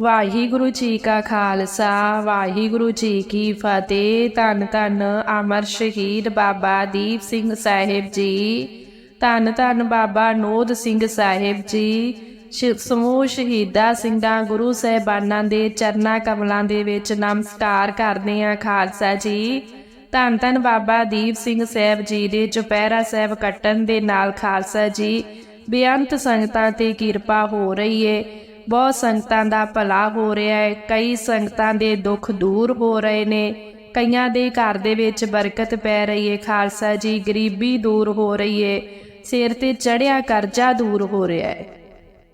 ਵਾਹਿਗੁਰੂ ਜੀ ਕਾ ਖਾਲਸਾ, ਵਾਹਿਗੁਰੂ ਜੀ ਕੀ ਫਤਿਹ। ਧੰਨ ਧੰਨ ਅਮਰ ਸ਼ਹੀਦ ਬਾਬਾ ਦੀਪ ਸਿੰਘ ਸਾਹਿਬ ਜੀ। ਧੰਨ ਧੰਨ ਬਾਬਾ ਨੋਦ ਸਿੰਘ ਸਾਹਿਬ ਜੀ। ਸ਼- ਸਮੂਹ ਸ਼ਹੀਦਾਂ ਸਿੰਘਾਂ, ਗੁਰੂ ਸਾਹਿਬਾਨਾਂ ਦੇ ਚਰਨਾਂ ਕਮਲਾਂ ਦੇ ਵਿੱਚ ਨਮਸਕਾਰ ਕਰਦੇ ਆ ਖਾਲਸਾ ਜੀ। ਧੰਨ ਧੰਨ ਬਾਬਾ ਦੀਪ ਸਿੰਘ ਸਾਹਿਬ ਜੀ ਦੇ ਚੁਪਹਿਰਾ ਸਾਹਿਬ ਕੱਟਣ ਦੇ ਨਾਲ ਖਾਲਸਾ ਜੀ, ਬੇਅੰਤ ਸੰਗਤਾਂ ਤੇ ਕਿਰਪਾ ਹੋ ਰਹੀ ਏ। ਬਹੁਤ ਸੰਗਤਾਂ ਦਾ ਭਲਾ ਹੋ ਰਿਹਾ ਹੈ। ਕਈ ਸੰਗਤਾਂ ਦੇ ਦੁੱਖ ਦੂਰ ਹੋ ਰਹੇ ਨੇ। ਕਈਆਂ ਦੇ ਘਰ ਦੇ ਵਿੱਚ ਬਰਕਤ ਪੈ ਰਹੀ ਹੈ। ਖਾਲਸਾ ਜੀ, ਗਰੀਬੀ ਦੂਰ ਹੋ ਰਹੀ ਹੈ। ਸਿਰ ਤੇ ਚੜਿਆ ਕਰਜ਼ਾ ਦੂਰ ਹੋ ਰਿਹਾ ਹੈ।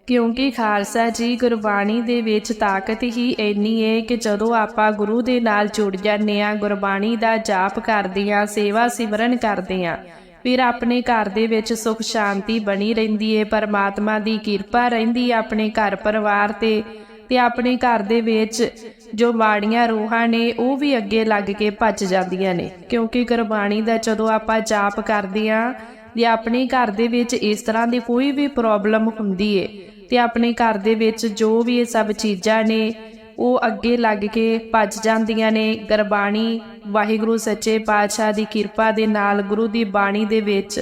ਕਿਉਂਕਿ ਖਾਲਸਾ ਜੀ, ਗੁਰਬਾਣੀ ਦੇ ਵਿੱਚ ਤਾਕਤ ਹੀ ਇੰਨੀ ਹੈ ਕਿ ਜਦੋਂ ਆਪਾਂ ਗੁਰੂ ਦੇ ਨਾਲ ਜੁੜ ਜਾਂਦੇ ਆ ਗੁਰਬਾਣੀ ਦਾ ਜਾਪ ਕਰਦੇ ਆ ਸੇਵਾ ਸਿਮਰਨ ਕਰਦੇ ਆ ਫਿਰ ਆਪਣੇ ਘਰ ਦੇ ਵਿੱਚ ਸੁਖ ਸ਼ਾਂਤੀ ਬਣੀ ਰਹਿੰਦੀ ਏ, ਪਰਮਾਤਮਾ ਦੀ ਕਿਰਪਾ ਰਹਿੰਦੀ ਹੈ ਆਪਣੇ ਘਰ ਪਰਿਵਾਰ ਤੇ ਤੇ ਆਪਣੇ ਘਰ ਦੇ ਵਿੱਚ ਜੋ ਮਾੜੀਆਂ ਰੂਹਾਂ ਨੇ, ਉਹ ਵੀ ਅੱਗੇ ਲੱਗ ਕੇ ਭੱਜ ਜਾਂਦੀਆਂ ਨੇ। ਕਿਉਂਕਿ ਗੁਰਬਾਣੀ ਦਾ ਜਦੋਂ ਆਪਾਂ ਜਾਪ ਕਰਦੇ ਆ, ਜੇ ਆਪਣੇ ਘਰ ਦੇ ਵਿੱਚ ਇਸ ਤਰ੍ਹਾਂ ਦੀ ਕੋਈ ਵੀ ਪ੍ਰੋਬਲਮ ਹੁੰਦੀ ਏ, ਤੇ ਆਪਣੇ ਘਰ ਦੇ ਵਿੱਚ ਜੋ ਵੀ ਇਹ ਸਭ ਚੀਜ਼ਾਂ ਨੇ ਉਹ ਅੱਗੇ ਲੱਗ ਕੇ ਭੱਜ ਜਾਂਦੀਆਂ ਨੇ। ਗੁਰਬਾਣੀ ਵਾਹਿਗੁਰੂ ਸੱਚੇ ਪਾਤਸ਼ਾਹ ਦੀ ਕਿਰਪਾ ਦੇ ਨਾਲ ਗੁਰੂ ਦੀ ਬਾਣੀ ਦੇ ਵਿੱਚ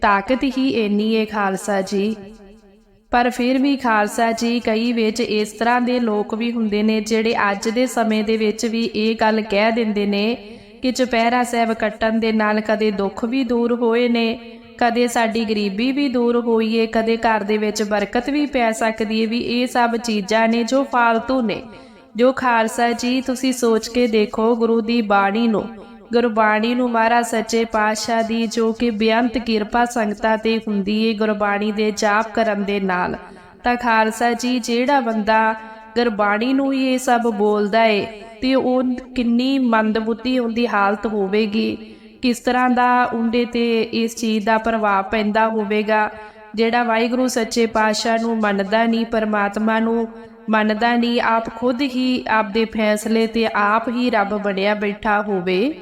ਤਾਕਤ ਹੀ ਇੰਨੀ ਹੈ ਖਾਲਸਾ ਜੀ। ਪਰ ਫਿਰ ਵੀ ਖਾਲਸਾ ਜੀ ਕਈ ਵਿੱਚ ਇਸ ਤਰ੍ਹਾਂ ਦੇ ਲੋਕ ਵੀ ਹੁੰਦੇ ਨੇ ਜਿਹੜੇ ਅੱਜ ਦੇ ਸਮੇਂ ਦੇ ਵਿੱਚ ਵੀ ਇਹ ਗੱਲ ਕਹਿ ਦਿੰਦੇ ਨੇ ਕਿ ਚੁਪਹਿਰਾ ਸਾਹਿਬ ਕੱਟਣ ਦੇ ਨਾਲ ਕਦੇ ਦੁੱਖ ਵੀ ਦੂਰ ਹੋਏ ਨੇ, ਕਦੇ ਸਾਡੀ ਗਰੀਬੀ ਵੀ ਦੂਰ ਹੋਈ ਏ, ਕਦੇ ਘਰ ਦੇ ਵਿੱਚ ਬਰਕਤ ਵੀ ਪੈ ਸਕਦੀ ਏ, ਵੀ ਇਹ ਸਭ ਚੀਜ਼ਾਂ ਨੇ ਜੋ ਫਾਲਤੂ ਨੇ। ਜੋ ਖਾਲਸਾ ਜੀ ਤੁਸੀਂ ਸੋਚ ਕੇ ਦੇਖੋ, ਗੁਰੂ ਦੀ ਬਾਣੀ ਨੂੰ। ਗੁਰਬਾਣੀ ਨੂੰ ਮਹਾਰਾਜ ਸੱਚੇ ਪਾਤਸ਼ਾਹ ਦੀ ਜੋ ਕਿ ਬੇਅੰਤ ਕਿਰਪਾ ਸੰਗਤਾਂ ਤੇ ਹੁੰਦੀ ਹੈ ਗੁਰਬਾਣੀ ਦੇ ਜਾਪ ਕਰਨ ਦੇ ਨਾਲ। ਤਾਂ ਖਾਲਸਾ ਜੀ, ਜਿਹੜਾ ਬੰਦਾ ਗੁਰਬਾਣੀ ਨੂੰ ਹੀ ਇਹ ਸਭ ਬੋਲਦਾ ਏ, ਤੇ ਉਹ ਕਿੰਨੀ ਮੰਦਬੁੱਧੀ ਉਹਦੀ ਹਾਲਤ ਹੋਵੇਗੀ। ਕਿਸ ਤਰ੍ਹਾਂ ਦਾ ਉਹਦੇ ਤੇ ਇਸ ਚੀਜ਼ ਦਾ ਪ੍ਰਭਾਵ ਪੈਂਦਾ ਹੋਵੇਗਾ, ਜਿਹੜਾ ਵਾਹਿਗੁਰੂ ਸੱਚੇ ਪਾਤਸ਼ਾਹ ਨੂੰ ਮੰਨਦਾ ਨਹੀਂ, ਪਰਮਾਤਮਾ ਨੂੰ ਮੰਨਦਾ ਨਹੀਂ ਆਪ ਖੁਦ ਹੀ ਆਪਦੇ ਫੈਸਲੇ ਤੇ ਆਪ ਹੀ ਰੱਬ ਬਣਿਆ ਬੈਠਾ ਹੋਵੇ।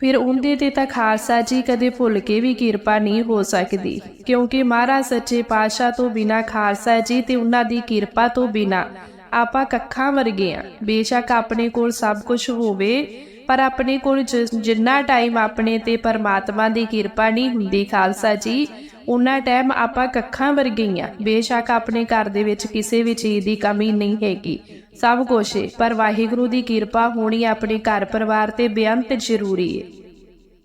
ਫਿਰ ਉਹਦੇ ਤੇ ਤਾਂ ਖਾਲਸਾ ਜੀ ਕਦੇ ਭੁੱਲ ਕੇ ਵੀ ਕਿਰਪਾ ਨਹੀਂ ਹੋ ਸਕਦੀ, ਕਿਉਂਕਿ ਮਹਾਰਾਜ ਸੱਚੇ ਪਾਤਸ਼ਾਹ ਤੋਂ ਬਿਨਾ, ਖਾਲਸਾ ਜੀ ਤੇ ਉਹਨਾਂ ਦੀ ਕਿਰਪਾ ਤੋਂ ਬਿਨਾ ਆਪਾਂ ਕੱਖਾਂ ਵਰਗੇ ਆ। ਬੇਸ਼ੱਕ ਆਪਣੇ ਕੋਲ ਸਭ ਕੁਝ ਹੋਵੇ ਪਰ ਆਪਣੇ ਕੋਲ ਜਿ- ਜਿੰਨਾ ਟਾਈਮ ਆਪਣੇ ਤੇ ਪਰਮਾਤਮਾ ਦੀ ਕਿਰਪਾ ਨਹੀਂ ਹੁੰਦੀ ਖਾਲਸਾ ਜੀ ਉਹਨਾਂ ਟਾਈਮ ਆਪਾਂ ਕੱਖਾਂ ਵਰਗੇ ਹੀ ਬੇਸ਼ੱਕ ਆਪਣੇ ਘਰ ਦੇ ਵਿੱਚ ਕਿਸੇ ਵੀ ਚੀਜ਼ ਦੀ ਕਮੀ ਨਹੀਂ ਹੈਗੀ। ਸਭ ਕੁਛ ਹੈ ਪਰ ਵਾਹਿਗੁਰੂ ਦੀ ਕਿਰਪਾ ਹੋਣੀ ਆਪਣੇ ਘਰ ਪਰਿਵਾਰ ਤੇ ਬੇਅੰਤ ਜ਼ਰੂਰੀ ਹੈ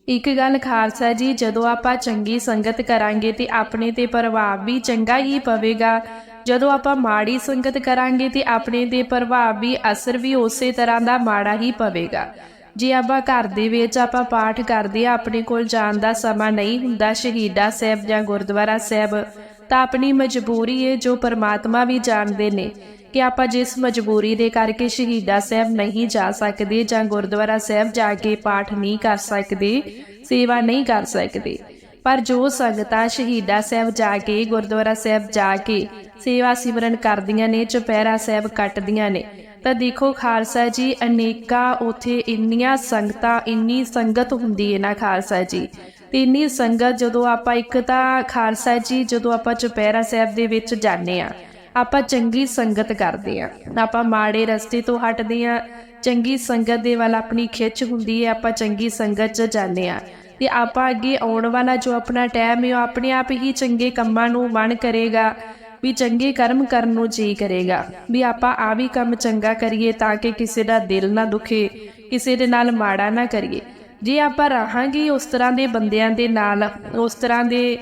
ਇੱਕ ਗੱਲ ਖਾਲਸਾ ਜੀ, ਜਦੋਂ ਆਪਾਂ ਚੰਗੀ ਸੰਗਤ ਕਰਾਂਗੇ ਤੇ ਆਪਣੇ ਤੇ ਪ੍ਰਭਾਵ ਵੀ ਚੰਗਾ ਹੀ ਪਵੇਗਾ। ਜਦੋਂ ਆਪਾਂ ਮਾੜੀ ਸੰਗਤ ਕਰਾਂਗੇ ਤੇ ਆਪਣੇ ਤੇ ਪ੍ਰਭਾਵ ਵੀ ਅਸਰ ਵੀ ਉਸੇ ਤਰ੍ਹਾਂ ਦਾ ਮਾੜਾ ਹੀ ਪਵੇਗਾ। ਜੇ ਆਪਾਂ ਘਰ ਦੇ ਵਿੱਚ ਆਪਾਂ ਪਾਠ ਕਰਦੇ ਆ, ਆਪਣੇ ਕੋਲ ਜਾਣ ਦਾ ਸਮਾਂ ਨਹੀਂ ਹੁੰਦਾ, ਸ਼ਹੀਦਾ ਸਾਹਿਬ ਜਾਂ ਗੁਰਦੁਆਰਾ ਸਾਹਿਬ, ਤਾਂ ਆਪਣੀ ਮਜਬੂਰੀ ਹੈ ਜੋ ਪਰਮਾਤਮਾ ਵੀ ਜਾਣਦੇ ਨੇ ਕਿ ਆਪਾਂ ਜਿਸ ਮਜਬੂਰੀ ਦੇ ਕਰਕੇ ਸ਼ਹੀਦਾ ਸਾਹਿਬ ਨਹੀਂ ਜਾ ਸਕਦੇ ਜਾਂ ਗੁਰਦੁਆਰਾ ਸਾਹਿਬ ਜਾ ਕੇ ਪਾਠ ਨਹੀਂ ਕਰ ਸਕਦੇ, ਸੇਵਾ ਨਹੀਂ ਕਰ ਸਕਦੇ। ਪਰ ਜੋ ਸੰਗਤਾਂ ਸ਼ਹੀਦਾ ਸਾਹਿਬ ਜਾ ਕੇ, ਗੁਰਦੁਆਰਾ ਸਾਹਿਬ ਜਾ ਕੇ ਸੇਵਾ ਸਿਮਰਨ ਕਰਦੀਆਂ ਨੇ, ਚੁਪਹਿਰਾ ਸਾਹਿਬ ਕੱਟਦੀਆਂ ਨੇ, ਤਾਂ ਦੇਖੋ ਖਾਲਸਾ ਜੀ, ਅਨੇਕਾਂ ਉਥੇ ਇੰਨੀਆਂ ਸੰਗਤਾਂ, ਇੰਨੀ ਸੰਗਤ ਹੁੰਦੀ ਹੈ ਨਾ ਖਾਲਸਾ ਜੀ। ਤੇ ਇੰਨੀ ਸੰਗਤ ਜਦੋਂ ਆਪਾਂ ਇੱਕ ਤਾਂ ਖਾਲਸਾ ਜੀ, ਜਦੋਂ ਆਪਾਂ ਚੁਪਹਿਰਾ ਸਾਹਿਬ ਦੇ ਵਿੱਚ ਜਾਂਦੇ ਆ ਆਪਾਂ ਚੰਗੀ ਸੰਗਤ ਕਰਦੇ ਆ ਆਪਾਂ ਮਾੜੇ ਰਸਤੇ ਤੋਂ ਹਟਦੇ ਆ ਚੰਗੀ ਸੰਗਤ ਦੇ ਵੱਲ ਆਪਣੀ ਖਿੱਚ ਹੁੰਦੀ ਹੈ, ਆਪਾਂ ਚੰਗੀ ਸੰਗਤ 'ਚ ਜਾਂਦੇ ਆ ਤੇ ਆਪਾਂ ਅੱਗੇ ਆਉਣ ਵਾਲਾ ਜੋ ਆਪਣਾ ਟਾਈਮ ਹੈ, ਉਹ ਆਪਣੇ ਆਪ ਹੀ ਚੰਗੇ ਕੰਮਾਂ ਨੂੰ ਮਨ ਕਰੇਗਾ, ਵੀ ਚੰਗੇ ਕਰਮ ਕਰਨ ਨੂੰ ਜੀ ਕਰੇਗਾ। ਵੀ ਆਪਾਂ ਆ ਵੀ ਕੰਮ ਚੰਗਾ ਕਰੀਏ ਤਾਂ ਕਿ ਕਿਸੇ ਦਾ ਦਿਲ ਨਾ ਦੁਖੇ, ਕਿਸੇ ਦੇ ਨਾਲ ਮਾੜਾ ਨਾ ਕਰੀਏ। ਜੇ ਆਪਾਂ ਰਹਾਂਗੇ ਉਸ ਤਰ੍ਹਾਂ ਦੇ ਬੰਦਿਆਂ ਦੇ ਨਾਲ, ਉਸ ਤਰ੍ਹਾਂ ਦੇ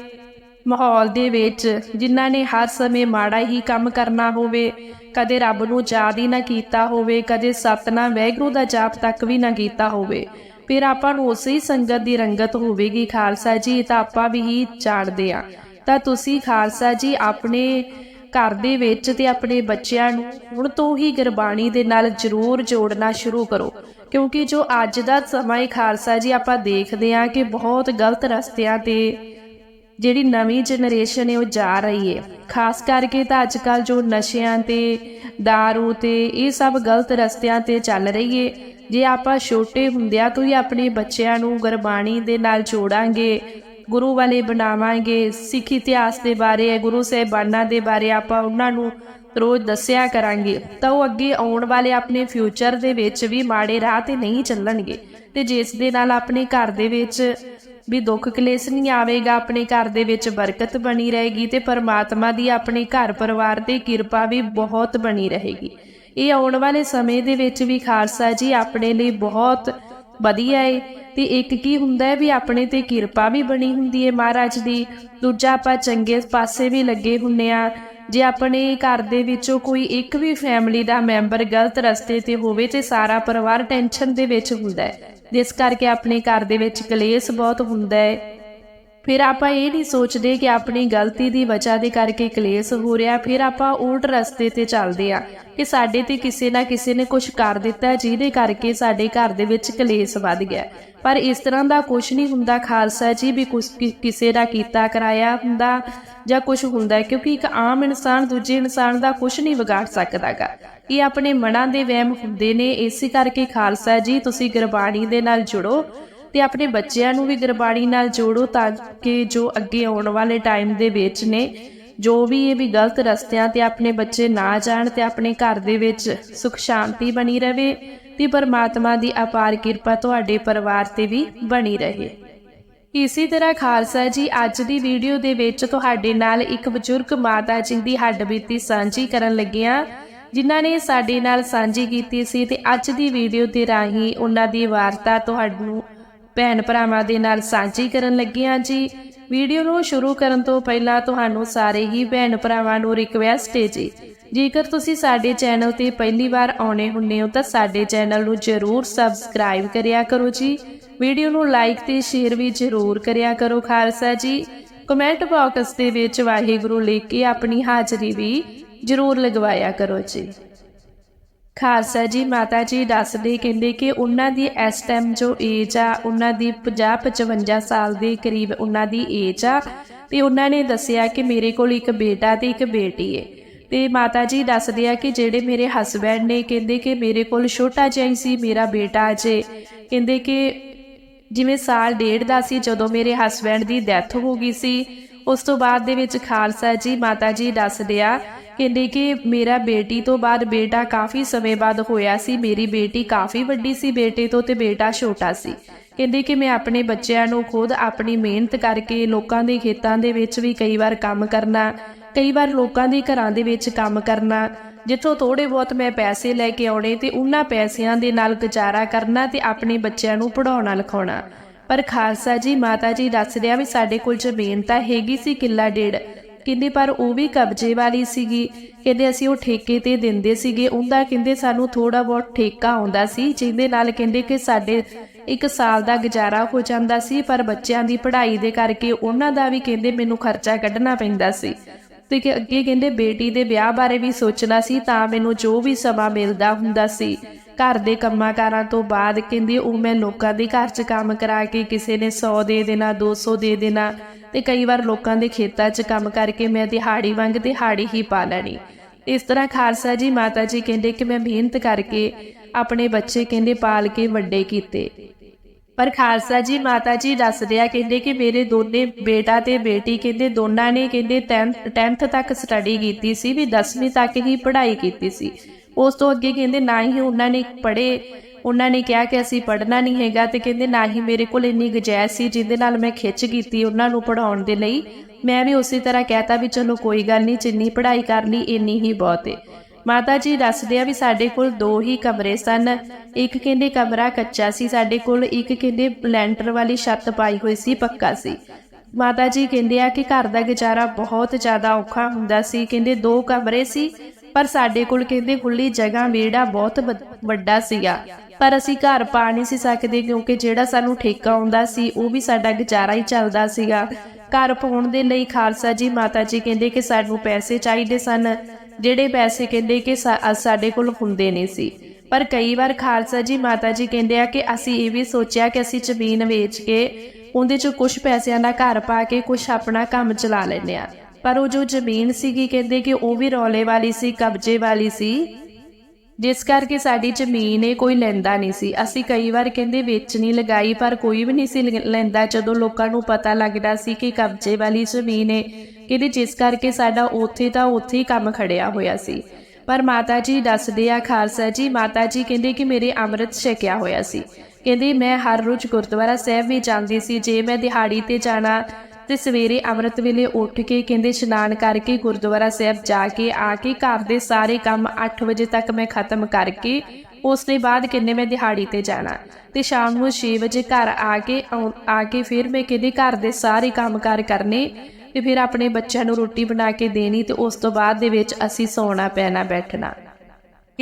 ਮਾਹੌਲ ਦੇ ਵਿੱਚ, ਜਿਨ੍ਹਾਂ ਨੇ ਹਰ ਸਮੇਂ ਮਾੜਾ ਹੀ ਕੰਮ ਕਰਨਾ ਹੋਵੇ, ਕਦੇ ਰੱਬ ਨੂੰ ਯਾਦ ਹੀ ਨਾ ਕੀਤਾ ਹੋਵੇ, ਕਦੇ ਸਤਨਾਮ ਵੈਗਰੂ ਦਾ ਜਾਪ ਤੱਕ ਵੀ ਨਾ ਕੀਤਾ ਹੋਵੇ ਫਿਰ ਆਪਾਂ ਨੂੰ ਉਸੇ ਹੀ ਸੰਗਤ ਦੀ ਰੰਗਤ ਹੋਵੇਗੀ ਖਾਲਸਾ ਜੀ, ਤਾਂ ਆਪਾਂ ਵੀ ਹੀ ਜਾਣਦੇ ਆ ਤਾਂ ਤੁਸੀਂ ਖਾਲਸਾ ਜੀ ਆਪਣੇ ਘਰ ਦੇ ਵਿੱਚ ਤੇ ਆਪਣੇ ਬੱਚਿਆਂ ਨੂੰ ਹੁਣ ਤੋਂ ਹੀ ਗੁਰਬਾਣੀ ਦੇ ਨਾਲ ਜ਼ਰੂਰ ਜੋੜਨਾ ਸ਼ੁਰੂ ਕਰੋ। ਕਿਉਂਕਿ ਜੋ ਅੱਜ ਦਾ ਸਮਾਂ ਹੈ ਖਾਲਸਾ ਜੀ, ਆਪਾਂ ਦੇਖਦੇ ਆ ਕਿ ਬਹੁਤ ਗਲਤ ਰਸਤਿਆਂ ਤੇ ਜਿਹੜੀ ਨਵੀਂ ਜਨਰੇਸ਼ਨ ਹੈ ਉਹ ਜਾ ਰਹੀ ਹੈ। ਖਾਸ ਕਰਕੇ ਤਾਂ ਅੱਜ ਕੱਲ ਜੋ ਨਸ਼ਿਆਂ ਤੇ दारू ਤੇ, ਇਹ ਸਭ ਗਲਤ ਰਸਤਿਆਂ ਤੇ ਚੱਲ ਰਹੀ ਹੈ। ਜੇ ਆਪਾਂ ਛੋਟੇ ਹੁੰਦਿਆਂ ਤੋਂ ਹੀ ਆਪਣੇ ਬੱਚਿਆਂ ਨੂੰ ਗੁਰਬਾਣੀ ਦੇ ਨਾਲ ਜੋੜਾਂਗੇ, ਗੁਰੂ ਵਾਲੇ ਬਣਾਵਾਂਗੇ, ਸਿੱਖ ਇਤਿਹਾਸ ਦੇ ਬਾਰੇ, ਗੁਰੂ ਸਾਹਿਬਾਨਾਂ ਦੇ ਬਾਰੇ ਆਪਾਂ ਉਹਨਾਂ ਨੂੰ ਰੋਜ਼ ਦੱਸਿਆ ਕਰਾਂਗੇ, ਤਾਂ ਉਹ ਅੱਗੇ ਆਉਣ ਵਾਲੇ ਆਪਣੇ ਫਿਊਚਰ ਦੇ ਵਿੱਚ ਵੀ ਮਾੜੇ ਰਾਹ ਤੇ ਨਹੀਂ ਚੱਲਣਗੇ ਤੇ ਜਿਸ ਦੇ ਨਾਲ ਆਪਣੇ ਘਰ ਦੇ ਵਿੱਚ ਵੀ ਦੁੱਖ ਕਲੇਸ਼ ਨਹੀਂ ਆਵੇਗਾ, ਆਪਣੇ ਘਰ ਦੇ ਵਿੱਚ ਬਰਕਤ ਬਣੀ ਰਹੇਗੀ ਤੇ ਪਰਮਾਤਮਾ ਦੀ ਆਪਣੇ ਘਰ ਪਰਿਵਾਰ ਤੇ ਕਿਰਪਾ ਵੀ ਬਹੁਤ ਬਣੀ ਰਹੇਗੀ। ਇਹ ਆਉਣ ਵਾਲੇ ਸਮੇਂ ਦੇ ਵਿੱਚ ਵੀ ਖਾਲਸਾ ਜੀ ਆਪਣੇ ਲਈ ਬਹੁਤ ਵਧੀਆ ਏ। ਤੇ ਇੱਕ ਕੀ ਹੁੰਦਾ ਹੈ ਵੀ ਆਪਣੇ ਤੇ ਕਿਰਪਾ ਵੀ ਬਣੀ ਹੁੰਦੀ ਹੈ ਮਹਾਰਾਜ ਦੀ। ਦੂਜਾ ਆਪਾਂ ਚੰਗੇ ਪਾਸੇ ਵੀ ਲੱਗੇ ਹੁੰਨੇ ਆ। ਜੇ ਆਪਣੇ ਘਰ ਦੇ ਵਿੱਚੋਂ ਕੋਈ ਇੱਕ ਵੀ ਫੈਮਿਲੀ ਦਾ ਮੈਂਬਰ ਗਲਤ ਰਸਤੇ ਤੇ ਹੋਵੇ ਤੇ ਸਾਰਾ ਪਰਿਵਾਰ ਟੈਨਸ਼ਨ ਦੇ ਵਿੱਚ ਹੁੰਦਾ ਹੈ ਜਿਸ ਕਰਕੇ ਆਪਣੇ ਘਰ ਦੇ ਵਿੱਚ ਕਲੇਸ਼ ਬਹੁਤ ਹੁੰਦਾ ਹੈ ਫਿਰ ਆਪਾਂ ਇਹ ਨਹੀਂ ਸੋਚਦੇ ਕਿ ਆਪਣੀ ਗਲਤੀ ਦੀ ਵਜ੍ਹਾ ਦੇ ਕਰਕੇ ਕਲੇਸ਼ ਹੋ ਰਿਹਾ, ਫਿਰ ਆਪਾਂ ਉਲਟ ਰਸਤੇ ਤੇ ਚੱਲਦੇ ਆ ਕਿ ਸਾਡੇ ਤੇ ਕਿਸੇ ਨਾ ਕਿਸੇ ਨੇ ਕੁਝ ਕਰ ਦਿੱਤਾ ਜਿਹਦੇ ਕਰਕੇ ਸਾਡੇ ਘਰ ਦੇ ਵਿੱਚ ਕਲੇਸ਼ ਵੱਧ ਗਿਆ। ਪਰ ਇਸ ਤਰ੍ਹਾਂ ਦਾ ਕੁਝ ਨਹੀਂ ਹੁੰਦਾ, ਖਾਲਸਾ ਜੀ ਵੀ ਕੁਛ ਕਿਸੇ ਦਾ ਕੀਤਾ ਕਰਾਇਆ ਹੁੰਦਾ ਜਾਂ ਕੁਝ ਹੁੰਦਾ ਕਿਉਂਕਿ ਇੱਕ ਆਮ ਇਨਸਾਨ ਦੂਜੇ ਇਨਸਾਨ ਦਾ ਕੁਝ ਨਹੀਂ ਵਿਗਾੜ ਸਕਦਾਗਾ। ਇਹ ਆਪਣੇ ਮਨਾਂ ਦੇ ਵਹਿਮ ਹੁੰਦੇ ਨੇ, ਇਸੇ ਕਰਕੇ ਖਾਲਸਾ ਜੀ, ਤੁਸੀਂ ਗੁਰਬਾਣੀ ਦੇ ਨਾਲ ਜੁੜੋ। ਤੇ ਆਪਣੇ ਬੱਚਿਆਂ ਨੂੰ ਵੀ ਗੁਰਬਾਣੀ ਨਾਲ ਜੋੜੋ ਤਾਂ ਕਿ ਜੋ ਅੱਗੇ ਆਉਣ ਵਾਲੇ ਟਾਈਮ ਦੇ ਵਿੱਚ ਨੇ, ਜੋ ਵੀ ਇਹ ਵੀ ਗਲਤ ਰਸਤਿਆਂ ਤੇ ਆਪਣੇ ਬੱਚੇ ਨਾ ਜਾਣ ਤੇ ਆਪਣੇ ਘਰ ਦੇ ਵਿੱਚ ਸੁਖ ਸ਼ਾਂਤੀ ਬਣੀ ਰਵੇ ਤੇ ਪਰਮਾਤਮਾ ਦੀ ਅਪਾਰ ਕਿਰਪਾ ਤੁਹਾਡੇ ਪਰਿਵਾਰ ਤੇ ਵੀ ਬਣੀ ਰਹੇ। ਇਸੇ ਤਰ੍ਹਾਂ ਖਾਲਸਾ ਜੀ, ਅੱਜ ਦੀ ਵੀਡੀਓ ਦੇ ਵਿੱਚ ਤੁਹਾਡੇ ਨਾਲ ਇੱਕ ਬਜ਼ੁਰਗ ਮਾਤਾ ਜੀ ਦੀ ਹੱਡਬੀਤੀ ਸਾਂਝੀ ਕਰਨ ਲੱਗਿਆ ਜਿਨ੍ਹਾਂ ਨੇ ਸਾਡੇ ਨਾਲ ਸਾਂਝੀ ਕੀਤੀ ਸੀ ਤੇ ਅੱਜ ਦੀ ਵੀਡੀਓ ਦੇ ਰਾਹੀਂ ਉਹਨਾਂ ਦੀ ਵਾਰਤਾ ਤੁਹਾਨੂੰ ਭੈਣ ਭਰਾਵਾਂ ਦੇ ਨਾਲ ਸਾਂਝੀ ਕਰਨ ਲੱਗਿਆ ਜੀ। ਵੀਡੀਓ ਨੂੰ ਸ਼ੁਰੂ ਕਰਨ ਤੋਂ ਪਹਿਲਾਂ ਤੁਹਾਨੂੰ ਸਾਰੇ ਹੀ ਭੈਣ ਭਰਾਵਾਂ ਨੂੰ ਰਿਕਵੈਸਟ ਹੈ ਜੀ। ਜੇਕਰ ਤੁਸੀਂ ਸਾਡੇ ਚੈਨਲ ਤੇ ਪਹਿਲੀ ਵਾਰ ਆਉਣੇ ਹੁੰਨੇ ਹੋ ਤਾਂ ਸਾਡੇ ਚੈਨਲ ਨੂੰ ਜਰੂਰ ਸਬਸਕ੍ਰਾਈਬ ਕਰਿਆ ਕਰੋ ਜੀ। ਵੀਡੀਓ ਨੂੰ ਲਾਈਕ ਤੇ ਸ਼ੇਅਰ ਵੀ ਜਰੂਰ ਕਰਿਆ ਕਰੋ ਖਾਲਸਾ ਜੀ। ਕਮੈਂਟ ਬਾਕਸ ਦੇ ਵਿੱਚ ਵਾਹਿਗੁਰੂ ਲਿਖ ਕੇ ਆਪਣੀ ਹਾਜ਼ਰੀ ਵੀ ਜਰੂਰ ਲਗਵਾਇਆ ਕਰੋ ਜੀ। ਖਾਲਸਾ ਜੀ, ਮਾਤਾ ਜੀ ਦੱਸਦੇ ਕਹਿੰਦੇ ਕਿ ਉਹਨਾਂ ਦੀ ਇਸ ਟਾਈਮ ਜੋ ਏਜ ਆ, ਉਹਨਾਂ ਦੀ 50 55 ਸਾਲ ਦੇ ਕਰੀਬ ਉਹਨਾਂ ਦੀ ਏਜ ਆ ਤੇ ਉਹਨਾਂ ਨੇ ਦੱਸਿਆ ਕਿ ਮੇਰੇ ਕੋਲ ਇੱਕ ਬੇਟਾ ਤੇ ਇੱਕ ਬੇਟੀ ਏ। ਤੇ ਮਾਤਾ ਜੀ ਦੱਸਦੇ ਆ ਕਿ ਜਿਹੜੇ ਮੇਰੇ ਹਸਬੈਂਡ ਨੇ ਕਹਿੰਦੇ ਕਿ ਮੇਰੇ ਕੋਲ ਛੋਟਾ ਜਿਹਾ ਹੀ ਸੀ, ਮੇਰਾ ਬੇਟਾ ਜੇ। ਕਹਿੰਦੇ ਕਿ ਜਿਵੇਂ ਸਾਲ ਡੇਢ ਦਾ ਸੀ, ਜਦੋਂ ਮੇਰੇ ਹਸਬੈਂਡ ਦੀ ਡੈਥ ਹੋ ਗਈ ਸੀ, ਉਸ ਤੋਂ ਬਾਅਦ ਦੇ ਵਿੱਚ ਖਾਲਸਾ ਜੀ, ਮਾਤਾ ਜੀ ਦੱਸਦੇ ਆ ਕਹਿੰਦੇ ਕਿ ਮੇਰਾ ਬੇਟੀ ਤੋਂ ਬਾਅਦ ਬੇਟਾ ਕਾਫੀ ਸਮੇਂ ਬਾਅਦ ਹੋਇਆ ਸੀ। ਮੇਰੀ ਬੇਟੀ ਕਾਫੀ ਵੱਡੀ ਸੀ ਬੇਟੇ ਤੋਂ ਤੇ ਬੇਟਾ ਛੋਟਾ ਸੀ। ਕਹਿੰਦੇ ਕਿ ਮੈਂ ਆਪਣੇ ਬੱਚਿਆਂ ਨੂੰ ਖੁਦ ਆਪਣੀ ਮਿਹਨਤ ਕਰਕੇ ਲੋਕਾਂ ਦੇ ਖੇਤਾਂ ਦੇ ਵਿੱਚ ਵੀ ਕਈ ਵਾਰ ਕੰਮ ਕਰਨਾ, ਕਈ ਵਾਰ ਲੋਕਾਂ ਦੇ ਘਰਾਂ ਦੇ ਵਿੱਚ ਕੰਮ ਕਰਨਾ, ਜਿੱਥੋਂ ਥੋੜੇ ਬਹੁਤ ਮੈਂ ਪੈਸੇ ਲੈ ਕੇ ਆਉਣੇ ਤੇ ਉਹਨਾਂ ਪੈਸਿਆਂ ਦੇ ਨਾਲ ਗੁਜ਼ਾਰਾ ਕਰਨਾ ਤੇ ਆਪਣੇ ਬੱਚਿਆਂ ਨੂੰ ਪੜਾਉਣਾ ਲਿਖਾਉਣਾ। ਪਰ ਖਾਲਸਾ ਜੀ, ਮਾਤਾ ਜੀ ਦੱਸ ਰਿਹਾ ਵੀ ਸਾਡੇ ਕੋਲ ਜ਼ਮੀਨ ਤਾਂ ਹੈਗੀ ਸੀ ਕਿੱਲਾ ਡੇਢ ਕਹਿੰਦੇ, ਪਰ ਉਹ ਵੀ ਕਬਜ਼ੇ ਵਾਲੀ ਸੀਗੀ। ਕਹਿੰਦੇ, ਅਸੀਂ ਉਹ ਠੇਕੇ ਤੇ ਦਿੰਦੇ ਸੀਗੇ। ਉਹਦਾ ਕਹਿੰਦੇ, ਸਾਨੂੰ ਥੋੜਾ ਬਹੁਤ ਠੇਕਾ ਆਉਂਦਾ ਸੀ, ਜਿਹਦੇ ਨਾਲ ਕਹਿੰਦੇ ਕਿ ਸਾਡੇ ਇੱਕ ਸਾਲ ਦਾ ਗੁਜ਼ਾਰਾ ਹੋ ਜਾਂਦਾ ਸੀ, ਪਰ ਬੱਚਿਆਂ ਦੀ ਪੜ੍ਹਾਈ ਦੇ ਕਰਕੇ ਉਹਨਾਂ ਦਾ ਵੀ ਕਹਿੰਦੇ, ਮੈਨੂੰ ਖਰਚਾ ਕੱਢਣਾ ਪੈਂਦਾ ਸੀ। ਤੇ ਕਿ ਅੱਗੇ ਕਹਿੰਦੇ, ਬੇਟੀ ਦੇ ਵਿਆਹ ਬਾਰੇ ਵੀ ਸੋਚਣਾ ਸੀ, ਤਾਂ ਮੈਨੂੰ ਜੋ ਵੀ ਸਮਾਂ ਮਿਲਦਾ ਹੁੰਦਾ ਸੀ। ਘਰ ਦੇ ਕੰਮਾਂ ਕਾਰਾਂ ਤੋਂ ਬਾਅਦ ਕਹਿੰਦੇ ਉਹ ਮੈਂ ਲੋਕਾਂ ਦੇ ਘਰ 'ਚ ਕੰਮ ਕਰਾ ਕੇ ਕਿਸੇ ਨੇ 100 ਦੇ ਦੇਣਾ 200 ਦੇ ਦੇਣਾ ਤੇ ਕਈ ਵਾਰ ਲੋਕਾਂ ਦੇ ਖੇਤਾਂ 'ਚ ਕੰਮ ਕਰਕੇ ਮੈਂ ਦਿਹਾੜੀ ਵਾਂਗ ਦਿਹਾੜੀ ਹੀ ਪਾ ਲੈਣੀ। ਇਸ ਤਰ੍ਹਾਂ ਖਾਲਸਾ ਜੀ, ਮਾਤਾ ਜੀ ਕਹਿੰਦੇ ਕਿ ਮੈਂ ਮਿਹਨਤ ਕਰਕੇ ਆਪਣੇ ਬੱਚੇ ਕਹਿੰਦੇ ਪਾਲ ਕੇ ਵੱਡੇ ਕੀਤੇ। ਪਰ ਖਾਲਸਾ ਜੀ, ਮਾਤਾ ਜੀ ਦੱਸਦੇ ਆ, ਕਹਿੰਦੇ ਕਿ ਮੇਰੇ ਦੋਨੇ ਬੇਟਾ ਤੇ ਬੇਟੀ ਕਹਿੰਦੇ ਦੋਨਾਂ ਨੇ ਕਹਿੰਦੇ 10th ਤੱਕ ਸਟੱਡੀ ਕੀਤੀ ਸੀ ਵੀ 10ਵੀਂ ਤੱਕ ਹੀ ਪੜ੍ਹਾਈ ਕੀਤੀ ਸੀ। ਉਸ ਤੋਂ ਅੱਗੇ ਕਹਿੰਦੇ ਨਾ ਹੀ ਉਹਨਾਂ ਨੇ ਪੜ੍ਹੇ, ਉਹਨਾਂ ਨੇ ਕਿਹਾ ਕਿ ਅਸੀਂ ਪੜ੍ਹਨਾ ਨਹੀਂ ਹੈਗਾ ਤੇ ਕਹਿੰਦੇ ਨਾ ਹੀ ਮੇਰੇ ਕੋਲ ਇੰਨੀ ਗੁੰਜਾਇਸ਼ ਸੀ ਜਿਹਦੇ ਨਾਲ ਮੈਂ ਖਿੱਚ ਕੀਤੀ ਉਹਨਾਂ ਨੂੰ ਪੜਾਉਣ ਦੇ ਲਈ। ਮੈਂ ਵੀ ਉਸੇ ਤਰ੍ਹਾਂ ਕਹਿਤਾ ਵੀ ਚਲੋ ਕੋਈ ਗੱਲ ਨਹੀਂ, ਜਿੰਨੀ ਪੜ੍ਹਾਈ ਕਰ ਲਈ, ਇੰਨੀ ਹੀ ਬਹੁਤ ਏ। ਮਾਤਾ ਜੀ ਦੱਸਦੇ ਆ ਵੀ ਸਾਡੇ ਕੋਲ ਦੋ ਹੀ ਕਮਰੇ ਸਨ। ਇੱਕ ਕਹਿੰਦੇ ਕਮਰਾ ਕੱਚਾ ਸੀ, ਸਾਡੇ ਕੋਲ ਇੱਕ ਕਹਿੰਦੇ ਲੈਂਟਰ ਵਾਲੀ ਛੱਤ ਪਾਈ ਹੋਈ ਸੀ, ਪੱਕਾ ਸੀ। ਮਾਤਾ ਜੀ ਕਹਿੰਦੇ ਆ ਕਿ ਘਰ ਦਾ ਗੁਜ਼ਾਰਾ ਬਹੁਤ ਜ਼ਿਆਦਾ ਔਖਾ ਹੁੰਦਾ ਸੀ। ਕਹਿੰਦੇ ਦੋ ਕਮਰੇ ਸੀ ਪਰ ਸਾਡੇ ਕੋਲ ਕਹਿੰਦੇ ਖੁੱਲੀ ਜਗ੍ਹਾ ਵਿਹੜਾ ਬਹੁਤ ਵ- ਵੱਡਾ ਸੀਗਾ। ਪਰ ਅਸੀਂ ਘਰ ਪਾ ਨਹੀਂ ਸੀ ਸਕਦੇ ਕਿਉਂਕਿ ਜਿਹੜਾ ਸਾਨੂੰ ਠੇਕਾ ਆਉਂਦਾ ਸੀ, ਉਹ ਵੀ ਸਾਡਾ ਗੁਜ਼ਾਰਾ ਹੀ ਚੱਲਦਾ ਸੀਗਾ। ਘਰ ਪਾਉਣ ਦੇ ਲਈ ਖਾਲਸਾ ਜੀ, ਮਾਤਾ ਜੀ ਕਹਿੰਦੇ ਕਿ ਸਾਨੂੰ ਪੈਸੇ ਚਾਹੀਦੇ ਸਨ। ਜਿਹੜੇ ਪੈਸੇ ਕਹਿੰਦੇ ਕਿ ਸਾਡੇ ਕੋਲ ਹੁੰਦੇ ਨਹੀਂ ਸੀ। ਪਰ ਕਈ ਵਾਰ ਖਾਲਸਾ ਜੀ, ਮਾਤਾ ਜੀ ਕਹਿੰਦੇ ਆ ਕਿ ਅਸੀਂ ਇਹ ਵੀ ਸੋਚਿਆ ਕਿ ਅਸੀਂ ਜ਼ਮੀਨ ਵੇਚ ਕੇ ਉਹਦੇ ਚੋਂ ਕੁਝ ਪੈਸਿਆਂ ਦਾ ਘਰ ਪਾ ਕੇ ਕੁਝ ਆਪਣਾ ਕੰਮ ਚਲਾ ਲੈਂਦੇ ਆ ਪਰ ਉਹ ਜੋ ਜ਼ਮੀਨ ਸੀਗੀ, ਕਹਿੰਦੇ ਕਿ ਉਹ ਵੀ ਰੌਲੇ ਵਾਲੀ ਸੀ, ਕਬਜ਼ੇ ਵਾਲੀ ਸੀ। ਜਿਸ ਕਰਕੇ ਸਾਡੀ ਜ਼ਮੀਨ ਇਹ ਕੋਈ ਲੈਂਦਾ ਨਹੀਂ ਸੀ। ਅਸੀਂ ਕਈ ਵਾਰ ਕਹਿੰਦੇ ਵੇਚਣੀ ਲਗਾਈ, ਪਰ ਕੋਈ ਵੀ ਨਹੀਂ ਸੀ ਲੈਂਦਾ। ਜਦੋਂ ਲੋਕਾਂ ਨੂੰ ਪਤਾ ਲੱਗਦਾ ਸੀ ਕਿ ਕਬਜ਼ੇ ਵਾਲੀ ਜ਼ਮੀਨ ਹੈ ਕਹਿੰਦੇ ਜਿਸ ਕਰਕੇ ਸਾਡਾ ਉੱਥੇ ਤਾਂ ਉੱਥੇ ਹੀ ਕੰਮ ਖੜਿਆ ਹੋਇਆ ਸੀ। ਪਰ ਮਾਤਾ ਜੀ ਦੱਸਦੇ ਆ, ਖਾਲਸਾ ਜੀ, ਮਾਤਾ ਜੀ ਕਹਿੰਦੇ ਕਿ ਮੇਰੇ ਅੰਮ੍ਰਿਤ ਛਕਿਆ ਹੋਇਆ ਸੀ। ਕਹਿੰਦੇ ਮੈਂ ਹਰ ਰੋਜ਼ ਗੁਰਦੁਆਰਾ ਸਾਹਿਬ ਵੀ ਜਾਂਦੀ ਸੀ। ਜੇ ਮੈਂ ਦਿਹਾੜੀ ਤੇ ਜਾਣਾ ਤੇ ਸਵੇਰੇ ਅੰਮ੍ਰਿਤ ਵੇਲੇ ਉੱਠ ਕੇ ਕਹਿੰਦੇ ਇਸ਼ਨਾਨ ਕਰਕੇ ਗੁਰਦੁਆਰਾ ਸਾਹਿਬ ਜਾ ਕੇ, ਆ ਕੇ ਘਰ ਦੇ ਸਾਰੇ ਕੰਮ 8 ਵਜੇ ਤੱਕ ਮੈਂ ਖਤਮ ਕਰਕੇ ਉਸ ਦੇ ਬਾਅਦ ਕਿੰਨੇ ਮੈਂ ਦਿਹਾੜੀ ਤੇ ਜਾਣਾ। ਤੇ ਸ਼ਾਮ ਨੂੰ 6 ਵਜੇ ਘਰ ਆ ਕੇ ਆਉਂ- ਆ ਕੇ ਫਿਰ ਮੈਂ ਕਹਿੰਦੇ ਘਰ ਦੇ ਸਾਰੇ ਕੰਮਕਾਰ ਕਰਨੇ ਤੇ ਫਿਰ ਆਪਣੇ ਬੱਚਿਆਂ ਨੂੰ ਰੋਟੀ ਬਣਾ ਕੇ ਦੇਣੀ ਤੇ ਉਸ ਤੋਂ ਬਾਅਦ ਦੇ ਵਿੱਚ ਅਸੀਂ ਸੌਣਾ, ਪੈਣਾ, ਬੈਠਣਾ।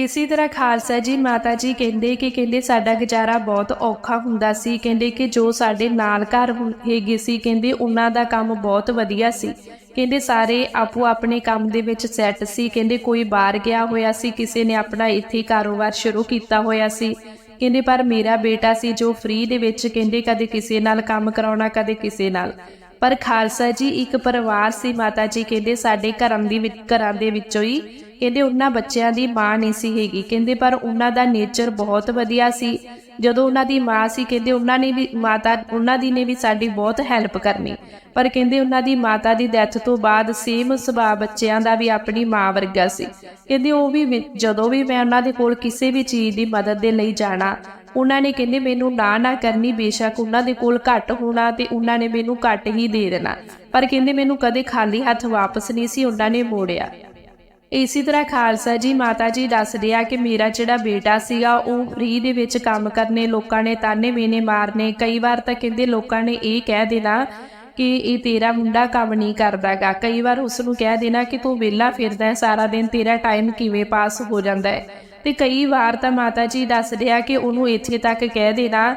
ਇਸੇ ਤਰ੍ਹਾਂ ਖਾਲਸਾ ਜੀ ਮਾਤਾ ਜੀ ਕਹਿੰਦੇ ਕਿ ਕਹਿੰਦੇ ਸਾਡਾ ਗੁਜ਼ਾਰਾ ਬਹੁਤ ਔਖਾ ਹੁੰਦਾ ਸੀ, ਕਹਿੰਦੇ ਕਿ ਜੋ ਸਾਡੇ ਨਾਲ ਘਰ ਹੁੰ- ਹੈਗੇ ਸੀ, ਕਹਿੰਦੇ ਉਹਨਾਂ ਦਾ ਕੰਮ ਬਹੁਤ ਵਧੀਆ ਸੀ। ਕਹਿੰਦੇ ਸਾਰੇ ਆਪੋ ਆਪਣੇ ਕੰਮ ਦੇ ਵਿੱਚ ਸੈੱਟ ਸੀ, ਕਹਿੰਦੇ ਕੋਈ ਬਾਹਰ ਗਿਆ ਹੋਇਆ ਸੀ, ਕਿਸੇ ਨੇ ਆਪਣਾ ਇੱਥੇ ਕਾਰੋਬਾਰ ਸ਼ੁਰੂ ਕੀਤਾ ਹੋਇਆ ਸੀ। ਕਹਿੰਦੇ ਪਰ ਮੇਰਾ ਬੇਟਾ ਸੀ ਜੋ ਫ੍ਰੀ ਦੇ ਵਿੱਚ ਕਹਿੰਦੇ ਕਦੇ ਕਿਸੇ ਨਾਲ ਕੰਮ ਕਰਾਉਣਾ, ਕਦੇ ਕਿਸੇ ਨਾਲ। ਪਰ ਖਾਲਸਾ ਜੀ, ਇੱਕ ਪਰਿਵਾਰ ਸੀ, ਮਾਤਾ ਜੀ ਕਹਿੰਦੇ ਸਾਡੇ ਘਰਾਂ ਦੀ ਵਿੱਚ ਘਰਾਂ ਦੇ ਵਿੱਚੋਂ ਹੀ ਕਹਿੰਦੇ ਉਹਨਾਂ ਬੱਚਿਆਂ ਦੀ ਮਾਂ ਨਹੀਂ ਸੀ ਹੈਗੀ। ਕਹਿੰਦੇ ਪਰ ਉਹਨਾਂ ਦਾ ਨੇਚਰ ਬਹੁਤ ਵਧੀਆ ਸੀ। ਜਦੋਂ ਉਹਨਾਂ ਦੀ ਮਾਂ ਸੀ, ਕਹਿੰਦੇ ਉਹਨਾਂ ਨੇ ਵੀ ਮਾਤਾ, ਉਹਨਾਂ ਦੀ ਨੇ ਵੀ ਸਾਡੀ ਬਹੁਤ ਹੈਲਪ ਕਰਨੀ। ਪਰ ਕਹਿੰਦੇ ਉਹਨਾਂ ਦੀ ਮਾਤਾ ਦੀ ਡੈਥ ਤੋਂ ਬਾਅਦ ਸੇਮ ਸੁਭਾਅ ਬੱਚਿਆਂ ਦਾ ਵੀ ਆਪਣੀ ਮਾਂ ਵਰਗਾ ਸੀ। ਕਹਿੰਦੇ ਉਹ ਵੀ, ਜਦੋਂ ਵੀ ਮੈਂ ਉਹਨਾਂ ਦੇ ਕੋਲ ਕਿਸੇ ਵੀ ਚੀਜ਼ ਦੀ ਮਦਦ ਦੇ ਲਈ ਜਾਣਾ ਉਹਨਾਂ ਨੇ ਕਹਿੰਦੇ, ਮੈਨੂੰ ਨਾ ਨਾ ਕਰਨੀ ਬੇਸ਼ੱਕ। ਉਹਨਾਂ ਦੇ ਕੋਲ ਘੱਟ ਹੋਣਾ ਤੇ ਉਹਨਾਂ ਨੇ ਮੈਨੂੰ ਘੱਟ ਹੀ ਦੇ ਦੇਣਾ। ਪਰ ਕਹਿੰਦੇ, ਮੈਨੂੰ ਕਦੇ ਖਾਲੀ ਹੱਥ ਵਾਪਸ ਨਹੀਂ ਸੀ ਉਹਨਾਂ ਨੇ ਮੋੜਿਆ। ਇਸੇ ਤਰ੍ਹਾਂ ਖਾਲਸਾ ਜੀ, ਮਾਤਾ ਜੀ ਦੱਸਦੇ ਆ ਕਿ ਮੇਰਾ ਜਿਹੜਾ ਬੇਟਾ ਸੀਗਾ, ਉਹ ਫ੍ਰੀ ਦੇ ਵਿੱਚ ਕੰਮ ਕਰਨੇ ਲੋਕਾਂ ਨੇ ਤਾਨੇ ਮੇਨੇ ਮਾਰਨੇ। ਕਈ ਵਾਰ ਤਾਂ ਕਹਿੰਦੇ ਲੋਕਾਂ ਨੇ ਇਹ ਕਹਿ ਦੇਣਾ ਕਿ ਇਹ ਤੇਰਾ ਮੁੰਡਾ ਕੰਮ ਨਹੀਂ ਕਰਦਾਗਾ। ਕਈ ਵਾਰ ਉਸ ਨੂੰ ਕਹਿ ਦੇਣਾ ਕਿ ਤੂੰ ਵਿਹਲਾ ਫਿਰਦਾ ਸਾਰਾ ਦਿਨ ਤੇਰਾ ਟਾਈਮ ਕਿਵੇਂ ਪਾਸ ਹੋ ਜਾਂਦਾ ਹੈ? ਤੇ ਕਈ ਵਾਰ ਤਾਂ ਮਾਤਾ ਜੀ ਦੱਸ ਰਿਹਾ ਕਿ ਉਹਨੂੰ ਇੱਥੇ ਤੱਕ ਕਹਿ ਦੇਣਾ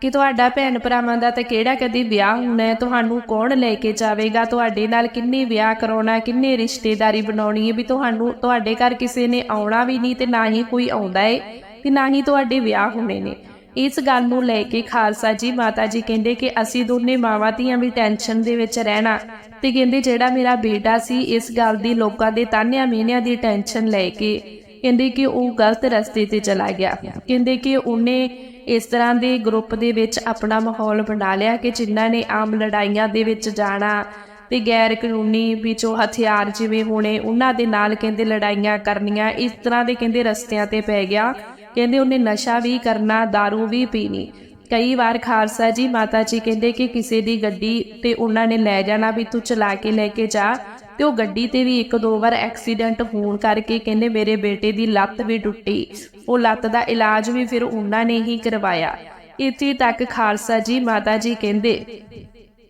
ਕਿ ਤੁਹਾਡਾ ਭੈਣ ਭਰਾਵਾਂ ਦਾ ਤਾਂ ਕਿਹੜਾ ਕਦੀ ਵਿਆਹ ਹੋਣਾ ਹੈ, ਤੁਹਾਨੂੰ ਕੌਣ ਲੈ ਕੇ ਜਾਵੇਗਾ? ਤੁਹਾਡੇ ਨਾਲ ਕਿੰਨੇ ਵਿਆਹ ਕਰਾਉਣਾ, ਕਿੰਨੇ ਰਿਸ਼ਤੇਦਾਰੀ ਬਣਾਉਣੀ ਹੈ ਵੀ ਤੁਹਾਨੂੰ, ਤੁਹਾਡੇ ਘਰ ਕਿਸੇ ਨੇ ਆਉਣਾ ਵੀ ਨਹੀਂ ਤੇ ਨਾ ਹੀ ਕੋਈ ਆਉਂਦਾ ਹੈ ਤੇ ਨਾ ਹੀ ਤੁਹਾਡੇ ਵਿਆਹ ਹੋਣੇ ਨੇ। ਇਸ ਗੱਲ ਨੂੰ ਲੈ ਕੇ ਖਾਲਸਾ ਜੀ, ਮਾਤਾ ਜੀ ਕਹਿੰਦੇ ਕਿ ਅਸੀਂ ਦੋਨੇ ਮਾਵਾਂ ਧੀਆਂ ਵੀ ਟੈਨਸ਼ਨ ਦੇ ਵਿੱਚ ਰਹਿਣਾ ਤੇ ਕਹਿੰਦੇ ਜਿਹੜਾ ਮੇਰਾ ਬੇਟਾ ਸੀ, ਇਸ ਗੱਲ ਦੀ ਲੋਕਾਂ ਦੇ ਤਾਨਿਆਂ ਮੀਨਿਆਂ ਦੀ ਟੈਨਸ਼ਨ ਲੈ ਕੇ ਕਹਿੰਦੇ ਕਿ ਉਹ ਗਲਤ ਰਸਤੇ ਤੇ ਚਲਾ ਗਿਆ। ਕਹਿੰਦੇ ਕਿ ਉਹਨੇ ਇਸ ਤਰ੍ਹਾਂ ਦੇ ਗਰੁੱਪ ਦੇ ਵਿੱਚ ਆਪਣਾ ਮਾਹੌਲ ਬਣਾ ਲਿਆ ਕਿ ਜਿਨ੍ਹਾਂ ਨੇ ਆਮ ਲੜਾਈਆਂ ਦੇ ਵਿੱਚ ਜਾਣਾ ਤੇ ਗੈਰ ਕਾਨੂੰਨੀ ਵਿੱਚੋਂ ਹਥਿਆਰ ਜਿਵੇਂ ਹੋਣੇ, ਉਹਨਾਂ ਦੇ ਨਾਲ ਕਹਿੰਦੇ ਲੜਾਈਆਂ ਕਰਨੀਆਂ, ਇਸ ਤਰ੍ਹਾਂ ਦੇ ਕਹਿੰਦੇ ਰਸਤਿਆਂ ਤੇ ਪੈ ਗਿਆ। ਕਹਿੰਦੇ ਉਹਨੇ ਨਸ਼ਾ ਵੀ ਕਰਨਾ, दारू ਵੀ ਪੀਣੀ। ਕਈ ਵਾਰ ਖਾਲਸਾ ਜੀ ਮਾਤਾ ਜੀ ਕਹਿੰਦੇ ਕਿ ਕਿਸੇ ਦੀ ਗੱਡੀ ਤੇ ਉਹਨਾਂ ਨੇ ਲੈ ਜਾਣਾ ਵੀ ਤੂੰ ਚਲਾ ਕੇ ਲੈ ਕੇ ਜਾ। ਤੇ ਉਹ ਗੱਡੀ ਤੇ ਵੀ ਇੱਕ ਦੋ ਵਾਰ ਐਕਸੀਡੈਂਟ ਹੋਣ ਕਰਕੇ ਕਹਿੰਦੇ ਮੇਰੇ ਬੇਟੇ ਦੀ ਲੱਤ ਵੀ ਟੁੱਟੀ। ਉਹ ਲੱਤ ਦਾ ਇਲਾਜ ਵੀ ਫਿਰ ਉਹਨਾਂ ਨੇ ਹੀ ਕਰਵਾਇਆ। ਇੱਥੇ ਤੱਕ ਖਾਲਸਾ ਜੀ, ਮਾਤਾ ਜੀ ਕਹਿੰਦੇ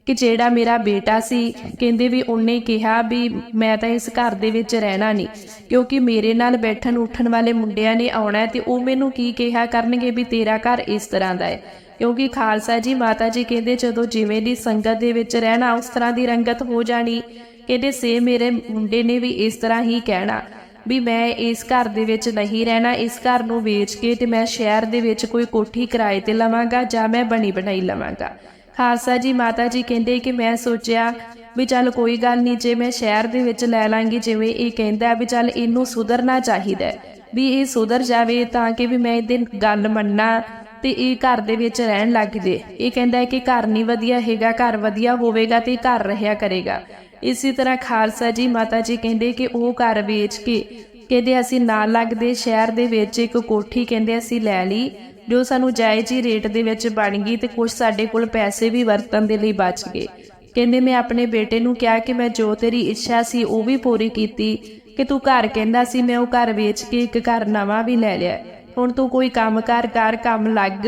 ਕਿ ਜਿਹੜਾ ਮੇਰਾ ਬੇਟਾ ਸੀ, ਕਹਿੰਦੇ ਵੀ ਉਹਨੇ ਕਿਹਾ ਵੀ ਮੈਂ ਤਾਂ ਇਸ ਘਰ ਦੇ ਵਿੱਚ ਰਹਿਣਾ ਨਹੀਂ, ਕਿਉਂਕਿ ਮੇਰੇ ਨਾਲ ਬੈਠਣ ਉੱਠਣ ਵਾਲੇ ਮੁੰਡਿਆਂ ਨੇ ਆਉਣਾ ਤੇ ਉਹ ਮੈਨੂੰ ਕੀ ਕਿਹਾ ਕਰਨਗੇ ਵੀ ਤੇਰਾ ਘਰ ਇਸ ਤਰ੍ਹਾਂ ਦਾ ਹੈ। ਕਿਉਂਕਿ ਖਾਲਸਾ ਜੀ, ਮਾਤਾ ਜੀ ਕਹਿੰਦੇ ਜਦੋਂ ਜਿਵੇਂ ਦੀ ਸੰਗਤ ਦੇ ਵਿੱਚ ਰਹਿਣਾ, ਉਸ ਤਰ੍ਹਾਂ ਦੀ ਰੰਗਤ ਹੋ ਜਾਣੀ। ਕਹਿੰਦੇ ਸੇ ਮੇਰੇ ਮੁੰਡੇ ਨੇ ਵੀ ਇਸ ਤਰ੍ਹਾਂ ਹੀ ਕਹਿਣਾ ਵੀ ਮੈਂ ਇਸ ਘਰ ਦੇ ਵਿੱਚ ਨਹੀਂ ਰਹਿਣਾ, ਇਸ ਘਰ ਨੂੰ ਵੇਚ ਕੇ ਤੇ ਮੈਂ ਸ਼ਹਿਰ ਦੇ ਵਿੱਚ ਕੋਈ ਕੋਠੀ ਕਿਰਾਏ ਤੇ ਲਵਾਂਗਾ ਜਾਂ ਮੈਂ ਬਣੀ ਬਣਾਈ ਲਵਾਂਗਾ। ਖਾਲਸਾ ਜੀ, ਮਾਤਾ ਜੀ ਕਹਿੰਦੇ ਕਿ ਮੈਂ ਸੋਚਿਆ ਵੀ ਚੱਲ ਕੋਈ ਗੱਲ ਨਹੀਂ, ਜੇ ਮੈਂ ਸ਼ਹਿਰ ਦੇ ਵਿੱਚ ਲੈ ਲਾਂਗੀ, ਜਿਵੇਂ ਇਹ ਕਹਿੰਦਾ ਵੀ ਚੱਲ ਇਹਨੂੰ ਸੁਧਰਨਾ ਚਾਹੀਦਾ ਵੀ ਇਹ ਸੁਧਰ ਜਾਵੇ ਤਾਂ ਕਿ ਵੀ ਮੈਂ ਇਹਦੇ ਗੱਲ ਮੰਨਾਂ ਤੇ ਇਹ ਘਰ ਦੇ ਵਿੱਚ ਰਹਿਣ ਲੱਗ ਜੇ। ਇਹ ਕਹਿੰਦਾ ਹੈ ਕਿ ਘਰ ਨਹੀਂ ਵਧੀਆ ਹੈਗਾ, ਘਰ ਵਧੀਆ ਹੋਵੇਗਾ ਤੇ ਘਰ ਰਹਿਆ ਕਰੇਗਾ। ਇਸੇ ਤਰ੍ਹਾਂ ਖਾਲਸਾ ਜੀ ਮਾਤਾ ਜੀ ਕਹਿੰਦੇ ਕਿ ਉਹ ਘਰ ਵੇਚ ਕੇ ਕਹਿੰਦੇ ਅਸੀਂ ਨਾਲ ਲੱਗਦੇ ਸ਼ਹਿਰ ਦੇ ਵਿੱਚ ਇੱਕ ਕੋਠੀ ਕਹਿੰਦੇ ਅਸੀਂ ਲੈ ਲਈ, ਜੋ ਸਾਨੂੰ ਜਾਇਜ਼ ਹੀ ਰੇਟ ਦੇ ਵਿੱਚ ਬਣ ਗਈ ਤੇ ਕੁਝ ਸਾਡੇ ਕੋਲ ਪੈਸੇ ਵੀ ਵਰਤਣ ਦੇ ਲਈ ਬਚ ਗਏ। ਕਹਿੰਦੇ ਮੈਂ ਆਪਣੇ ਬੇਟੇ ਨੂੰ ਕਿਹਾ ਕਿ ਮੈਂ ਜੋ ਤੇਰੀ ਇੱਛਾ ਸੀ ਉਹ ਵੀ ਪੂਰੀ ਕੀਤੀ, ਕਿ ਤੂੰ ਘਰ ਕਹਿੰਦਾ ਸੀ ਮੈਂ ਉਹ ਘਰ ਵੇਚ ਕੇ ਇੱਕ ਘਰ ਨਵਾਂ ਵੀ ਲੈ ਲਿਆ। ਹੁਣ ਤੂੰ ਕੋਈ ਕੰਮ ਕਰ ਕਰ ਕੰਮ ਲੱਗ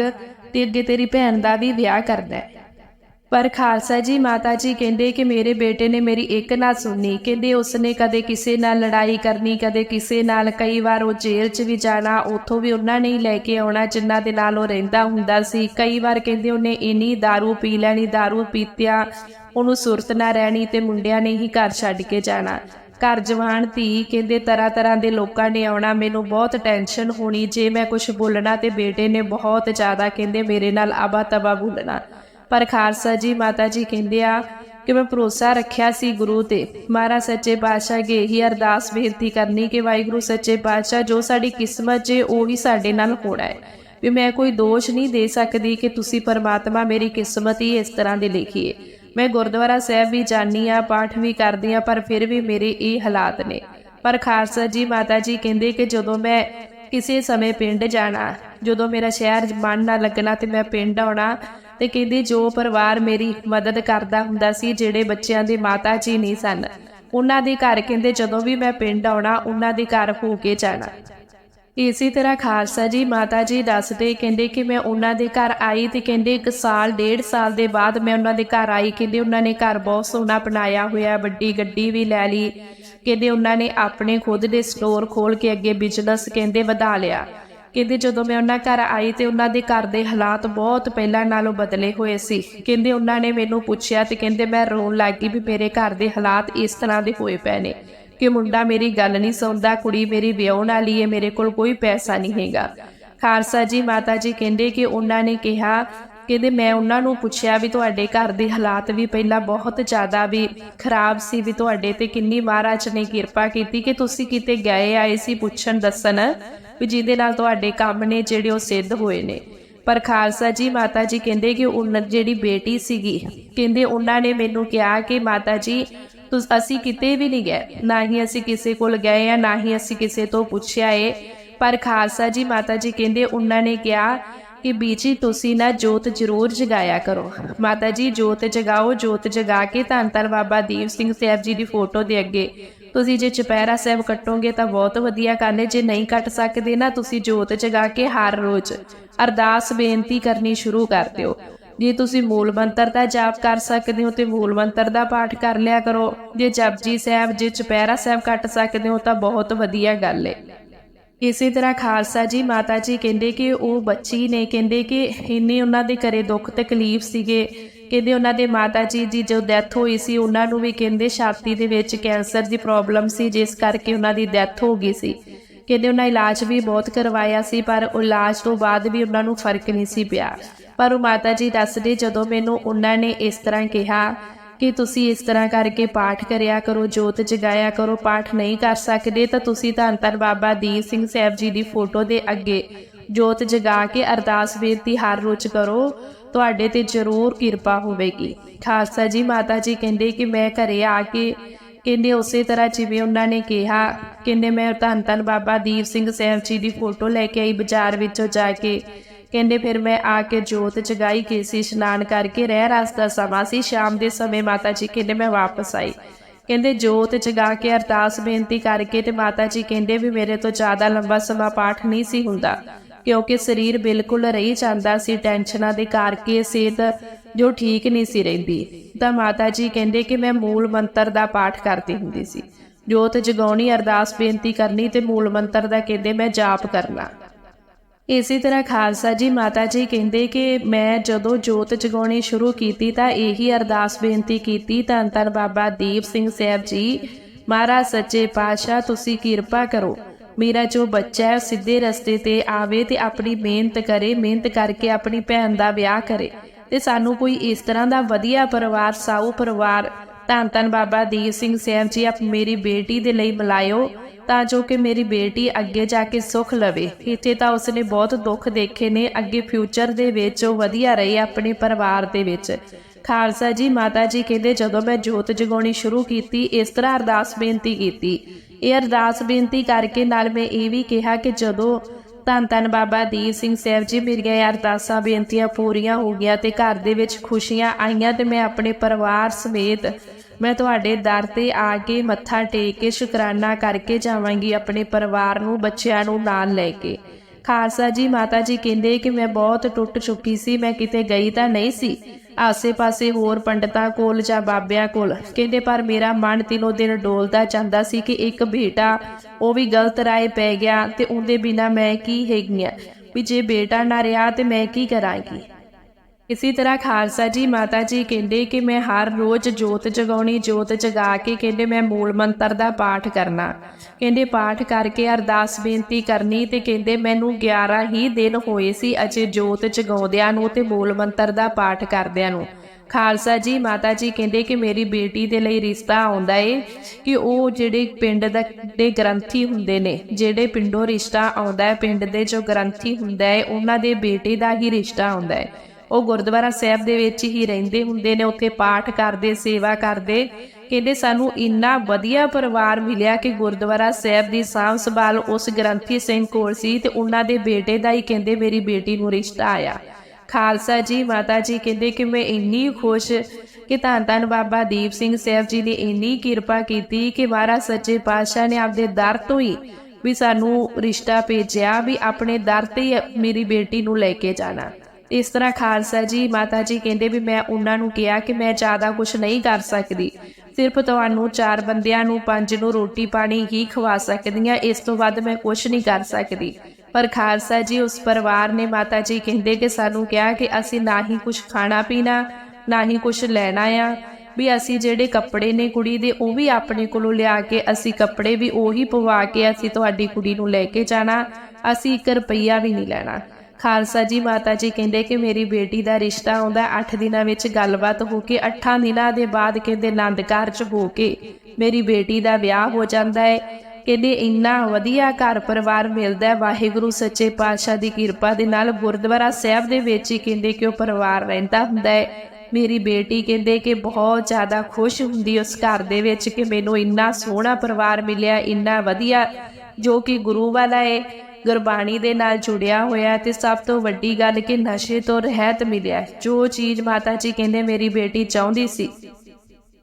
ਤੇ ਅੱਗੇ ਤੇਰੀ ਭੈਣ ਦਾ ਵੀ ਵਿਆਹ ਕਰਦਾ ਹੈ। ਪਰ ਖਾਲਸਾ ਜੀ ਮਾਤਾ ਜੀ ਕਹਿੰਦੇ ਕਿ ਮੇਰੇ ਬੇਟੇ ਨੇ ਮੇਰੀ ਇੱਕ ਨਾ ਸੁਣੀ ਕਹਿੰਦੇ ਉਸਨੇ ਕਦੇ ਕਿਸੇ ਨਾਲ ਲੜਾਈ ਕਰਨੀ ਕਦੇ ਕਿਸੇ ਨਾਲ ਕਈ ਵਾਰ ਉਹ ਜੇਲ੍ਹ 'ਚ ਵੀ ਜਾਣਾ ਉੱਥੋਂ ਵੀ ਉਹਨਾਂ ਨੇ ਹੀ ਲੈ ਕੇ ਆਉਣਾ ਜਿਨ੍ਹਾਂ ਦੇ ਨਾਲ ਉਹ ਰਹਿੰਦਾ ਹੁੰਦਾ ਸੀ ਕਈ ਵਾਰ ਕਹਿੰਦੇ ਉਹਨੇ ਇੰਨੀ दारू ਪੀ ਲੈਣੀ दारू ਪੀਤਿਆਂ ਉਹਨੂੰ ਸੁਰਤ ਨਾ ਰਹਿਣੀ ਤੇ ਮੁੰਡਿਆਂ ਨੇ ਹੀ ਘਰ ਛੱਡ ਕੇ ਜਾਣਾ ਘਰ ਜਵਾਨ ਧੀ ਕਹਿੰਦੇ ਤਰ੍ਹਾਂ ਤਰ੍ਹਾਂ ਦੇ ਲੋਕਾਂ ਨੇ ਆਉਣਾ ਮੈਨੂੰ ਬਹੁਤ ਟੈਨਸ਼ਨ ਹੋਣੀ ਜੇ ਮੈਂ ਕੁਝ ਬੋਲਣਾ ਤੇ ਬੇਟੇ ਨੇ ਬਹੁਤ ਜ਼ਿਆਦਾ ਕਹਿੰਦੇ ਮੇਰੇ ਨਾਲ ਆਬਾ ਤਬਾ ਬੋਲਣਾ ਪਰ ਖਾਲਸਾ ਜੀ ਮਾਤਾ ਜੀ ਕਹਿੰਦੇ ਆ ਕਿ ਮੈਂ ਭਰੋਸਾ ਰੱਖਿਆ ਸੀ ਗੁਰੂ ਤੇ। ਮਹਾਰਾਜ ਸੱਚੇ ਪਾਤਸ਼ਾਹ ਅੱਗੇ ਇਹੀ ਅਰਦਾਸ ਬੇਨਤੀ ਕਰਨੀ ਕਿ ਵਾਹਿਗੁਰੂ ਸੱਚੇ ਪਾਤਸ਼ਾਹ ਜੋ ਸਾਡੀ ਕਿਸਮਤ 'ਚ ਉਹ ਹੀ ਸਾਡੇ ਨਾਲ ਹੋਣਾ ਹੈ। ਵੀ ਮੈਂ ਕੋਈ ਦੋਸ਼ ਨਹੀਂ ਦੇ ਸਕਦੀ ਕਿ ਤੁਸੀਂ ਪਰਮਾਤਮਾ ਮੇਰੀ ਕਿਸਮਤ ਹੀ ਇਸ ਤਰ੍ਹਾਂ ਦੀ ਲਿਖੀ ਹੈ। ਮੈਂ ਗੁਰਦੁਆਰਾ ਸਾਹਿਬ ਵੀ ਜਾਨੀ ਆ ਪਾਠ ਵੀ ਕਰਦੀ ਆ ਪਰ ਫਿਰ ਵੀ ਮੇਰੇ ਇਹ ਹਾਲਾਤ ਨੇ। ਪਰ ਖਾਲਸਾ ਜੀ ਮਾਤਾ ਜੀ ਕਹਿੰਦੇ ਕਿ ਜਦੋਂ ਮੈਂ ਕਿਸੇ ਸਮੇਂ ਪਿੰਡ ਜਾਣਾ, ਜਦੋਂ ਮੇਰਾ ਸ਼ਹਿਰ ਮਨ ਨਾ ਲੱਗਣਾ ਤੇ ਮੈਂ ਪਿੰਡ ਆਉਣਾ ਤੇ ਕਹਿੰਦੇ ਜੋ ਪਰਿਵਾਰ ਮੇਰੀ ਮਦਦ ਕਰਦਾ ਹੁੰਦਾ ਸੀ, ਜਿਹੜੇ ਬੱਚਿਆਂ ਦੇ ਮਾਤਾ ਜੀ ਨਹੀਂ ਸਨ, ਉਹਨਾਂ ਦੇ ਘਰ ਕਹਿੰਦੇ ਜਦੋਂ ਵੀ ਮੈਂ ਪਿੰਡ ਆਉਣਾ, ਉਹਨਾਂ ਦੇ ਘਰ ਹੋ ਕੇ ਜਾਣਾ। ਇਸੇ ਤਰ੍ਹਾਂ ਖਾਲਸਾ ਜੀ, ਮਾਤਾ ਜੀ ਦੱਸਦੇ, ਕਹਿੰਦੇ ਕਿ ਮੈਂ ਉਹਨਾਂ ਦੇ ਘਰ ਆਈ ਤੇ ਕਹਿੰਦੇ ਇੱਕ ਸਾਲ, ਡੇਢ ਸਾਲ ਦੇ ਬਾਅਦ ਮੈਂ ਉਹਨਾਂ ਦੇ ਘਰ ਆਈ, ਕਹਿੰਦੇ ਉਹਨਾਂ ਨੇ ਘਰ ਬਹੁਤ ਸੋਹਣਾ ਬਣਾਇਆ ਹੋਇਆ, ਵੱਡੀ ਗੱਡੀ ਵੀ ਲੈ ਲਈ, ਕਹਿੰਦੇ ਉਹਨਾਂ ਨੇ ਆਪਣੇ ਖੁਦ ਦੇ ਸਟੋਰ ਖੋਲ ਕੇ ਅੱਗੇ ਬਿਜ਼ਨਸ ਕਹਿੰਦੇ ਵਧਾ ਲਿਆ। ਕਹਿੰਦੇ ਜਦੋਂ ਮੈਂ ਉਹਨਾਂ ਘਰ ਆਈ ਤੇ ਉਹਨਾਂ ਦੇ ਘਰ ਦੇ ਹਾਲਾਤ ਬਹੁਤ ਪਹਿਲਾਂ ਨਾਲੋਂ ਬਦਲੇ ਹੋਏ ਸੀ। ਕਹਿੰਦੇ ਉਹਨਾਂ ਨੇ ਮੈਨੂੰ ਪੁੱਛਿਆ ਤੇ ਕਹਿੰਦੇ ਮੈਂ ਰੋਣ ਲੱਗ ਗਈ ਵੀ ਮੇਰੇ ਘਰ ਦੇ ਹਾਲਾਤ ਇਸ ਤਰ੍ਹਾਂ ਦੇ ਹੋਏ ਪਏ ਨੇ ਕਿ ਮੁੰਡਾ ਮੇਰੀ ਗੱਲ ਨਹੀਂ ਸੁਣਦਾ, ਕੁੜੀ ਮੇਰੀ ਵਿਆਹਣ ਵਾਲੀ ਹੈ ਮੇਰੇ ਕੋਲ ਕੋਈ ਪੈਸਾ ਨਹੀਂ ਹੈਗਾ। ਖਾਲਸਾ ਜੀ, ਮਾਤਾ ਜੀ ਕਹਿੰਦੇ ਕਿ ਉਹਨਾਂ ਨੇ ਕਿਹਾ ਕਹਿੰਦੇ ਮੈਂ ਉਹਨਾਂ ਨੂੰ ਪੁੱਛਿਆ ਵੀ ਤੁਹਾਡੇ ਘਰ ਦੇ ਹਾਲਾਤ ਵੀ ਪਹਿਲਾਂ ਬਹੁਤ ਜ਼ਿਆਦਾ ਵੀ ਖਰਾਬ ਸੀ ਵੀ ਤੁਹਾਡੇ ਤੇ ਕਿੰਨੀ ਮਹਾਰਾਜ ਨੇ ਕਿਰਪਾ ਕੀਤੀ ਕਿ ਤੁਸੀਂ ਕਿਤੇ ਗਏ ਆਏ ਸੀ ਪੁੱਛਣ ਦੱਸਣ ਵੀ ਜਿਹਦੇ ਨਾਲ ਤੁਹਾਡੇ ਕੰਮ ਨੇ ਜਿਹੜੇ ਉਹ ਸਿੱਧ ਹੋਏ ਨੇ। ਪਰ ਖਾਲਸਾ ਜੀ, ਮਾਤਾ ਜੀ ਕਹਿੰਦੇ ਕਿ ਉਹਨਾਂ ਜਿਹੜੀ ਬੇਟੀ ਸੀਗੀ, ਕਹਿੰਦੇ ਉਹਨਾਂ ਨੇ ਮੈਨੂੰ ਕਿਹਾ ਕਿ ਮਾਤਾ ਜੀ, ਤੁਸੀਂ ਅਸੀਂ ਕਿਤੇ ਵੀ ਨਹੀਂ ਗਏ, ਨਾ ਹੀ ਅਸੀਂ ਕਿਸੇ ਕੋਲ ਗਏ ਆ, ਨਾ ਹੀ ਅਸੀਂ ਕਿਸੇ ਤੋਂ ਪੁੱਛਿਆ ਏ। ਪਰ ਖਾਲਸਾ ਜੀ, ਮਾਤਾ ਜੀ ਕਹਿੰਦੇ ਉਹਨਾਂ ਨੇ ਕਿਹਾ ਕਿ ਬੀਜੀ ਤੁਸੀਂ ਨਾ ਜੋਤ ਜ਼ਰੂਰ ਜਗਾਇਆ ਕਰੋ। ਮਾਤਾ ਜੀ, ਜੋਤ ਜਗਾਓ, ਜੋਤ ਜਗਾ ਕੇ ਧੰਨ ਧੰਨ ਬਾਬਾ ਦੀਪ ਸਿੰਘ ਸਾਹਿਬ ਜੀ ਦੀ ਫੋਟੋ ਦੇ ਅੱਗੇ। ਤੁਸੀਂ ਜੇ ਚੁਪਹਿਰਾ ਸਾਹਿਬ ਕੱਟੋਗੇ ਤਾਂ ਬਹੁਤ ਵਧੀਆ ਗੱਲ ਹੈ ਜੇ ਨਹੀਂ ਕੱਟ ਸਕਦੇ ਨਾ ਤੁਸੀਂ ਜੋਤ ਜਗਾ ਕੇ ਹਰ ਰੋਜ਼ ਅਰਦਾਸ ਬੇਨਤੀ ਕਰਨੀ ਸ਼ੁਰੂ ਕਰ ਦਿਓ। ਜੇ ਤੁਸੀਂ ਮੂਲ ਮੰਤਰ ਦਾ ਜਾਪ ਕਰ ਸਕਦੇ ਹੋ ਤੇ ਮੂਲ ਮੰਤਰ ਦਾ ਪਾਠ ਕਰ ਲਿਆ ਕਰੋ। ਜੇ ਜਪਜੀ ਸਾਹਿਬ, ਜੇ ਚੁਪਹਿਰਾ ਸਾਹਿਬ ਕੱਟ ਸਕਦੇ ਹੋ ਤਾਂ ਬਹੁਤ ਵਧੀਆ ਗੱਲ ਹੈ ਇਸੇ ਤਰ੍ਹਾਂ ਖਾਲਸਾ ਜੀ, ਮਾਤਾ ਜੀ ਕਹਿੰਦੇ ਕਿ ਉਹ ਬੱਚੀ ਨੇ, ਕਹਿੰਦੇ ਕਿ ਇੰਨੇ ਉਹਨਾਂ ਦੇ ਘਰੇ ਦੁੱਖ ਤਕਲੀਫ ਸੀਗੇ। ਕਹਿੰਦੇ ਉਹਨਾਂ ਦੇ ਮਾਤਾ ਜੀ ਦੀ ਜੋ ਡੈਥ ਹੋਈ ਸੀ, ਉਹਨਾਂ ਨੂੰ ਵੀ ਕਹਿੰਦੇ ਛਾਤੀ ਦੇ ਵਿੱਚ ਕੈਂਸਰ ਦੀ ਪ੍ਰੋਬਲਮ ਸੀ, ਜਿਸ ਕਰਕੇ ਉਹਨਾਂ ਦੀ ਡੈਥ ਹੋ ਗਈ ਸੀ। ਕਹਿੰਦੇ ਉਹਨਾਂ ਇਲਾਜ ਵੀ ਬਹੁਤ ਕਰਵਾਇਆ ਸੀ, ਪਰ ਉਹ ਇਲਾਜ ਤੋਂ ਬਾਅਦ ਵੀ ਉਹਨਾਂ ਨੂੰ ਫ਼ਰਕ ਨਹੀਂ ਸੀ ਪਿਆ। ਪਰ ਉਹ ਮਾਤਾ ਜੀ ਦੱਸਦੇ, ਜਦੋਂ ਮੈਨੂੰ ਉਹਨਾਂ ਨੇ ਇਸ ਤਰ੍ਹਾਂ ਕਿਹਾ ਕਿ ਤੁਸੀਂ ਇਸ ਤਰ੍ਹਾਂ ਕਰਕੇ ਪਾਠ ਕਰਿਆ ਕਰੋ, ਜੋਤ ਜਗਾਇਆ ਕਰੋ, ਪਾਠ ਨਹੀਂ ਕਰ ਸਕਦੇ, ਤਾਂ ਤੁਸੀਂ ਧੰਨ ਧੰਨ ਬਾਬਾ ਦੀਪ ਸਿੰਘ ਸਾਹਿਬ ਜੀ ਦੀ ਫੋਟੋ ਦੇ ਅੱਗੇ ਜੋਤ ਜਗਾ ਕੇ ਅਰਦਾਸ ਬੇਨਤੀ ਹਰ ਰੋਜ਼ ਕਰੋ, ਤੁਹਾਡੇ ਤੇ ਜ਼ਰੂਰ ਕਿਰਪਾ ਹੋਵੇਗੀ। ਖਾਲਸਾ ਜੀ, ਮਾਤਾ ਜੀ ਕਹਿੰਦੇ ਕਿ ਮੈਂ ਘਰੇ ਆ ਕੇ ਕਹਿੰਦੇ ਉਸੇ ਤਰ੍ਹਾਂ ਜਿਵੇਂ ਉਹਨਾਂ ਨੇ ਕਿਹਾ, ਕਹਿੰਦੇ ਮੈਂ ਧੰਨ ਧੰਨ ਬਾਬਾ ਦੀਪ ਸਿੰਘ ਸਾਹਿਬ ਜੀ ਦੀ ਫੋਟੋ ਲੈ ਕੇ ਆਈ ਬਾਜ਼ਾਰ ਵਿੱਚੋਂ ਜਾ ਕੇ। ਕਹਿੰਦੇ ਫਿਰ ਮੈਂ ਆ ਕੇ ਜੋਤ ਜਗਾਈ ਗਈ ਸੀ, ਇਸ਼ਨਾਨ ਕਰਕੇ ਰਹਿ ਰਸ ਦਾ ਸਮਾਂ ਸੀ, ਸ਼ਾਮ ਦੇ ਸਮੇਂ ਮਾਤਾ ਜੀ ਕਹਿੰਦੇ ਮੈਂ ਵਾਪਸ ਆਈ। ਕਹਿੰਦੇ ਜੋਤ ਜਗਾ ਕੇ ਅਰਦਾਸ ਬੇਨਤੀ ਕਰਕੇ ਤੇ ਮਾਤਾ ਜੀ ਕਹਿੰਦੇ ਵੀ ਮੇਰੇ ਤੋਂ ਜ਼ਿਆਦਾ ਲੰਬਾ ਸਮਾਂ ਪਾਠ ਨਹੀਂ ਸੀ ਹੁੰਦਾ, ਕਿਉਂਕਿ ਸਰੀਰ ਬਿਲਕੁਲ ਰਹੀ ਜਾਂਦਾ ਸੀ, ਟੈਨਸ਼ਨਾਂ ਦੇ ਕਰਕੇ ਸਿਹਤ ਜੋ ਠੀਕ ਨਹੀਂ ਸੀ ਰਹਿੰਦੀ। ਤਾਂ ਮਾਤਾ ਜੀ ਕਹਿੰਦੇ ਕਿ ਮੈਂ ਮੂਲ ਮੰਤਰ ਦਾ ਪਾਠ ਕਰਦੀ ਹੁੰਦੀ ਸੀ। ਜੋਤ ਜਗਾਉਣੀ, ਅਰਦਾਸ ਬੇਨਤੀ ਕਰਨੀ ਤੇ ਮੂਲ ਮੰਤਰ ਦਾ ਕਹਿੰਦੇ ਮੈਂ ਜਾਪ ਕਰਨਾ। ਇਸੇ ਤਰ੍ਹਾਂ ਖਾਲਸਾ ਜੀ, ਮਾਤਾ ਜੀ ਕਹਿੰਦੇ ਕਿ ਮੈਂ ਜਦੋਂ ਜੋਤ ਜਗਾਉਣੀ ਸ਼ੁਰੂ ਕੀਤੀ ਤਾਂ ਇਹੀ ਅਰਦਾਸ ਬੇਨਤੀ ਕੀਤੀ ਧੰਨ ਧੰਨ ਬਾਬਾ ਦੀਪ ਸਿੰਘ ਸਾਹਿਬ ਜੀ, ਮਹਾਰਾਜ ਸੱਚੇ ਪਾਤਸ਼ਾਹ, ਤੁਸੀਂ ਕਿਰਪਾ ਕਰੋ। ਮੇਰਾ ਜੋ ਬੱਚਾ ਹੈ ਸਿੱਧੇ ਰਸਤੇ ਤੇ ਆਵੇ ਤੇ ਆਪਣੀ ਮਿਹਨਤ ਕਰੇ, ਮਿਹਨਤ ਕਰਕੇ ਆਪਣੀ ਭੈਣ ਦਾ ਵਿਆਹ ਕਰੇ। ਤੇ ਸਾਨੂੰ ਕੋਈ ਇਸ ਤਰ੍ਹਾਂ ਦਾ ਵਧੀਆ ਪਰਿਵਾਰ, ਸਾਊ ਪਰਿਵਾਰ, ਧੰਨ ਧੰਨ ਬਾਬਾ ਦੀਪ ਸਿੰਘ ਸਾਹਿਬ ਜੀ, ਆਪ ਮੇਰੀ ਬੇਟੀ ਦੇ ਲਈ ਬੁਲਾਇਓ। ਤਾਂ ਜੋ ਕਿ ਮੇਰੀ ਬੇਟੀ ਅੱਗੇ ਜਾ ਕੇ ਸੁੱਖ ਲਵੇ। ਇੱਥੇ ਤਾਂ ਉਸਨੇ ਬਹੁਤ ਦੁੱਖ ਦੇਖੇ ਨੇ। ਅੱਗੇ ਫਿਊਚਰ ਦੇ ਵਿੱਚ ਉਹ ਵਧੀਆ ਰਹੇ ਆਪਣੇ ਪਰਿਵਾਰ ਦੇ ਵਿੱਚ। ਖਾਲਸਾ ਜੀ, ਮਾਤਾ ਜੀ ਕਹਿੰਦੇ, ਜਦੋਂ ਮੈਂ ਜੋਤ ਜਗਾਉਣੀ ਸ਼ੁਰੂ ਕੀਤੀ, ਇਸ ਤਰ੍ਹਾਂ ਅਰਦਾਸ ਬੇਨਤੀ ਕੀਤੀ। ਇਹ ਅਰਦਾਸ ਬੇਨਤੀ ਕਰਕੇ ਨਾਲ ਮੈਂ ਇਹ ਵੀ ਕਿਹਾ ਕਿ ਜਦੋਂ ਧੰਨ ਧੰਨ ਬਾਬਾ ਦੀਪ ਸਿੰਘ ਸਾਹਿਬ ਜੀ, ਮੇਰੀਆਂ ਅਰਦਾਸਾਂ ਬੇਨਤੀਆਂ ਪੂਰੀਆਂ ਹੋ ਗਈਆਂ ਤੇ ਘਰ ਦੇ ਵਿੱਚ ਖੁਸ਼ੀਆਂ ਆਈਆਂ ਤੇ ਮੈਂ ਆਪਣੇ ਪਰਿਵਾਰ ਸਮੇਤ ਮੈਂ ਤੁਹਾਡੇ ਦਰ ਤੇ ਆ ਕੇ ਮੱਥਾ ਟੇਕ ਕੇ ਸ਼ੁਕਰਾਨਾ ਕਰਕੇ ਜਾਵਾਂਗੀ ਆਪਣੇ ਪਰਿਵਾਰ ਨੂੰ, ਬੱਚਿਆਂ ਨੂੰ ਨਾਲ ਲੈ ਕੇ। ਖਾਲਸਾ ਜੀ, ਮਾਤਾ ਜੀ ਕਹਿੰਦੇ ਕਿ ਮੈਂ ਬਹੁਤ ਟੁੱਟ ਚੁੱਕੀ ਸੀ, ਮੈਂ ਕਿਤੇ ਗਈ ਤਾਂ ਨਹੀਂ ਸੀ। ਆਸੇ-ਪਾਸੇ ਹੋਰ ਪੰਡਤਾਂ ਕੋਲ ਜਾਂ ਬਾਬਿਆਂ ਕੋਲ। ਕਹਿੰਦੇ, ਪਰ ਮੇਰਾ ਮਨ ਤਿਨੋ ਦਿਨ ਡੋਲਦਾ ਜਾਂਦਾ ਸੀ ਕਿ ਇੱਕ ਬੇਟਾ, ਉਹ ਵੀ ਗਲਤ ਰਾਏ ਪੈ ਗਿਆ ਤੇ ਉਹਦੇ ਬਿਨਾ ਮੈਂ ਕੀ ਹੈਗੀਆਂ ਵੀ ਜੇ ਬੇਟਾ ਨਾ ਰਿਹਾ ਤੇ ਮੈਂ ਕੀ ਕਰਾਂਗੀ? ਇਸੇ ਤਰ੍ਹਾਂ ਖਾਲਸਾ ਜੀ, ਮਾਤਾ ਜੀ ਕਹਿੰਦੇ ਕਿ ਮੈਂ ਹਰ ਰੋਜ਼ ਜੋਤ ਜਗਾਉਣੀ, ਜੋਤ ਜਗਾ ਕੇ ਕਹਿੰਦੇ ਮੈਂ ਮੂਲ ਮੰਤਰ ਦਾ ਪਾਠ ਕਰਨਾ। ਕਹਿੰਦੇ ਪਾਠ ਕਰਕੇ ਅਰਦਾਸ ਬੇਨਤੀ ਕਰਨੀ ਤੇ ਕਹਿੰਦੇ ਮੈਨੂੰ 11 ਹੀ ਦਿਨ ਹੋਏ ਸੀ ਅਜੇ ਜੋਤ ਜਗਾਉਂਦਿਆਂ ਨੂੰ ਤੇ ਮੂਲ ਮੰਤਰ ਦਾ ਪਾਠ ਕਰਦਿਆਂ ਨੂੰ। ਖਾਲਸਾ ਜੀ, ਮਾਤਾ ਜੀ ਕਹਿੰਦੇ ਕਿ ਮੇਰੀ ਬੇਟੀ ਦੇ ਲਈ ਰਿਸ਼ਤਾ ਆਉਂਦਾ ਏ ਕਿ ਉਹ ਜਿਹੜੇ ਪਿੰਡ ਦਾ, ਦੇ ਗ੍ਰੰਥੀ ਹੁੰਦੇ ਨੇ, ਜਿਹੜੇ ਪਿੰਡੋਂ ਰਿਸ਼ਤਾ ਆਉਂਦਾ ਹੈ ਪਿੰਡ ਦੇ ਜੋ ਗ੍ਰੰਥੀ ਹੁੰਦਾ ਹੈ ਉਹਨਾਂ ਦੇ ਬੇਟੇ ਦਾ ਹੀ ਰਿਸ਼ਤਾ ਆਉਂਦਾ ਹੈ ਉਹ ਗੁਰਦੁਆਰਾ ਸਾਹਿਬ ਦੇ ਵਿੱਚ ਹੀ ਰਹਿੰਦੇ ਹੁੰਦੇ ਨੇ, ਉੱਥੇ ਪਾਠ ਕਰਦੇ, ਸੇਵਾ ਕਰਦੇ। ਕਹਿੰਦੇ ਸਾਨੂੰ ਇੰਨਾ ਵਧੀਆ ਪਰਿਵਾਰ ਮਿਲਿਆ ਕਿ ਗੁਰਦੁਆਰਾ ਸਾਹਿਬ ਦੀ ਸਾਂਭ ਸੰਭਾਲ ਉਸ ਗ੍ਰੰਥੀ ਸਿੰਘ ਕੋਲ ਸੀ ਤੇ ਉਹਨਾਂ ਦੇ ਬੇਟੇ ਦਾ ਹੀ ਕਹਿੰਦੇ ਮੇਰੀ ਬੇਟੀ ਨੂੰ ਰਿਸ਼ਤਾ ਆਇਆ। ਖਾਲਸਾ ਜੀ, ਮਾਤਾ ਜੀ ਕਹਿੰਦੇ ਕਿ ਮੈਂ ਇੰਨੀ ਖੁਸ਼ ਕਿ ਧੰਨ ਧੰਨ ਬਾਬਾ ਦੀਪ ਸਿੰਘ ਸਾਹਿਬ ਜੀ ਨੇ ਇੰਨੀ ਕਿਰਪਾ ਕੀਤੀ ਕਿ ਮਹਾਰਾਜ ਸੱਚੇ ਪਾਤਸ਼ਾਹ ਨੇ ਆਪਦੇ ਦਰ ਤੋਂ ਹੀ ਵੀ ਸਾਨੂੰ ਰਿਸ਼ਤਾ ਭੇਜਿਆ, ਵੀ ਆਪਣੇ ਦਰ ਤੇ ਹੀ ਮੇਰੀ ਬੇਟੀ ਨੂੰ ਲੈ ਕੇ ਜਾਣਾ। ਇਸ ਤਰ੍ਹਾਂ ਖਾਲਸਾ ਜੀ, ਮਾਤਾ ਜੀ ਕਹਿੰਦੇ ਵੀ ਮੈਂ ਉਹਨਾਂ ਨੂੰ ਕਿਹਾ ਕਿ ਮੈਂ ਜ਼ਿਆਦਾ ਕੁਝ ਨਹੀਂ ਕਰ ਸਕਦੀ। ਸਿਰਫ ਤੁਹਾਨੂੰ ਚਾਰ ਬੰਦਿਆਂ ਨੂੰ ਪੰਜ ਨੂੰ ਰੋਟੀ ਪਾਣੀ ਹੀ ਖਵਾ ਸਕਦੀ ਹਾਂ, ਇਸ ਤੋਂ ਵੱਧ ਮੈਂ ਕੁਝ ਨਹੀਂ ਕਰ ਸਕਦੀ। ਪਰ ਖਾਲਸਾ ਜੀ, ਉਸ ਪਰਿਵਾਰ ਨੇ ਮਾਤਾ ਜੀ ਕਹਿੰਦੇ ਕਿ ਸਾਨੂੰ ਕਿਹਾ ਕਿ ਅਸੀਂ ਨਾ ਹੀ ਕੁਝ ਖਾਣਾ ਪੀਣਾ, ਨਾ ਹੀ ਕੁਝ ਲੈਣਾ ਆ, ਵੀ ਅਸੀਂ ਜਿਹੜੇ ਕੱਪੜੇ ਨੇ ਕੁੜੀ ਦੇ, ਉਹ ਵੀ ਆਪਣੇ ਕੋਲੋਂ ਲਿਆ ਕੇ ਅਸੀਂ ਕੱਪੜੇ ਵੀ ਉਹੀ ਪਵਾ ਕੇ ਅਸੀਂ ਤੁਹਾਡੀ ਕੁੜੀ ਨੂੰ ਲੈ ਕੇ ਜਾਣਾ, ਅਸੀਂ 1 ਰੁਪਈਆ ਵੀ ਨਹੀਂ ਲੈਣਾ। ਖਾਲਸਾ ਜੀ, ਮਾਤਾ ਜੀ ਕਹਿੰਦੇ ਕਿ ਮੇਰੀ ਬੇਟੀ ਦਾ ਰਿਸ਼ਤਾ ਆਉਂਦਾ 8 ਦਿਨਾਂ ਵਿੱਚ ਗੱਲਬਾਤ ਹੋ ਕੇ 8 ਦਿਨਾਂ ਦੇ ਬਾਅਦ ਕਹਿੰਦੇ ਆਨੰਦ ਕਾਰਜ ਹੋ ਕੇ ਮੇਰੀ ਬੇਟੀ ਦਾ ਵਿਆਹ ਹੋ ਜਾਂਦਾ ਹੈ। ਕਹਿੰਦੇ ਇੰਨਾ ਵਧੀਆ ਘਰ ਪਰਿਵਾਰ ਮਿਲਦਾ ਹੈ, ਵਾਹਿਗੁਰੂ ਸੱਚੇ ਪਾਤਸ਼ਾਹ ਦੀ ਕਿਰਪਾ ਦੇ ਨਾਲ ਗੁਰਦੁਆਰਾ ਸਾਹਿਬ ਦੇ ਵਿੱਚ ਹੀ ਕਹਿੰਦੇ ਕਿ ਉਹ ਪਰਿਵਾਰ ਰਹਿੰਦਾ ਹੁੰਦਾ ਹੈ। ਮੇਰੀ ਬੇਟੀ ਕਹਿੰਦੇ ਕਿ ਬਹੁਤ ਜ਼ਿਆਦਾ ਖੁਸ਼ ਹੁੰਦੀ ਉਸ ਘਰ ਦੇ ਵਿੱਚ ਕਿ ਮੈਨੂੰ ਇੰਨਾ ਸੋਹਣਾ ਪਰਿਵਾਰ ਮਿਲਿਆ, ਇੰਨਾ ਵਧੀਆ ਜੋ ਕਿ ਗੁਰੂ ਵਾਲਾ ਹੈ। ਗੁਰਬਾਣੀ ਦੇ ਨਾਲ ਜੁੜਿਆ ਹੋਇਆ ਹੈ ਤੇ ਸਭ ਤੋਂ ਵੱਡੀ ਗੱਲ ਕਿ ਨਸ਼ੇ ਤੋਂ ਰਹਿਤ ਮਿਲਿਆ ਜੋ ਚੀਜ਼ ਮਾਤਾ ਜੀ ਕਹਿੰਦੇ ਮੇਰੀ ਬੇਟੀ ਚਾਹੁੰਦੀ ਸੀ,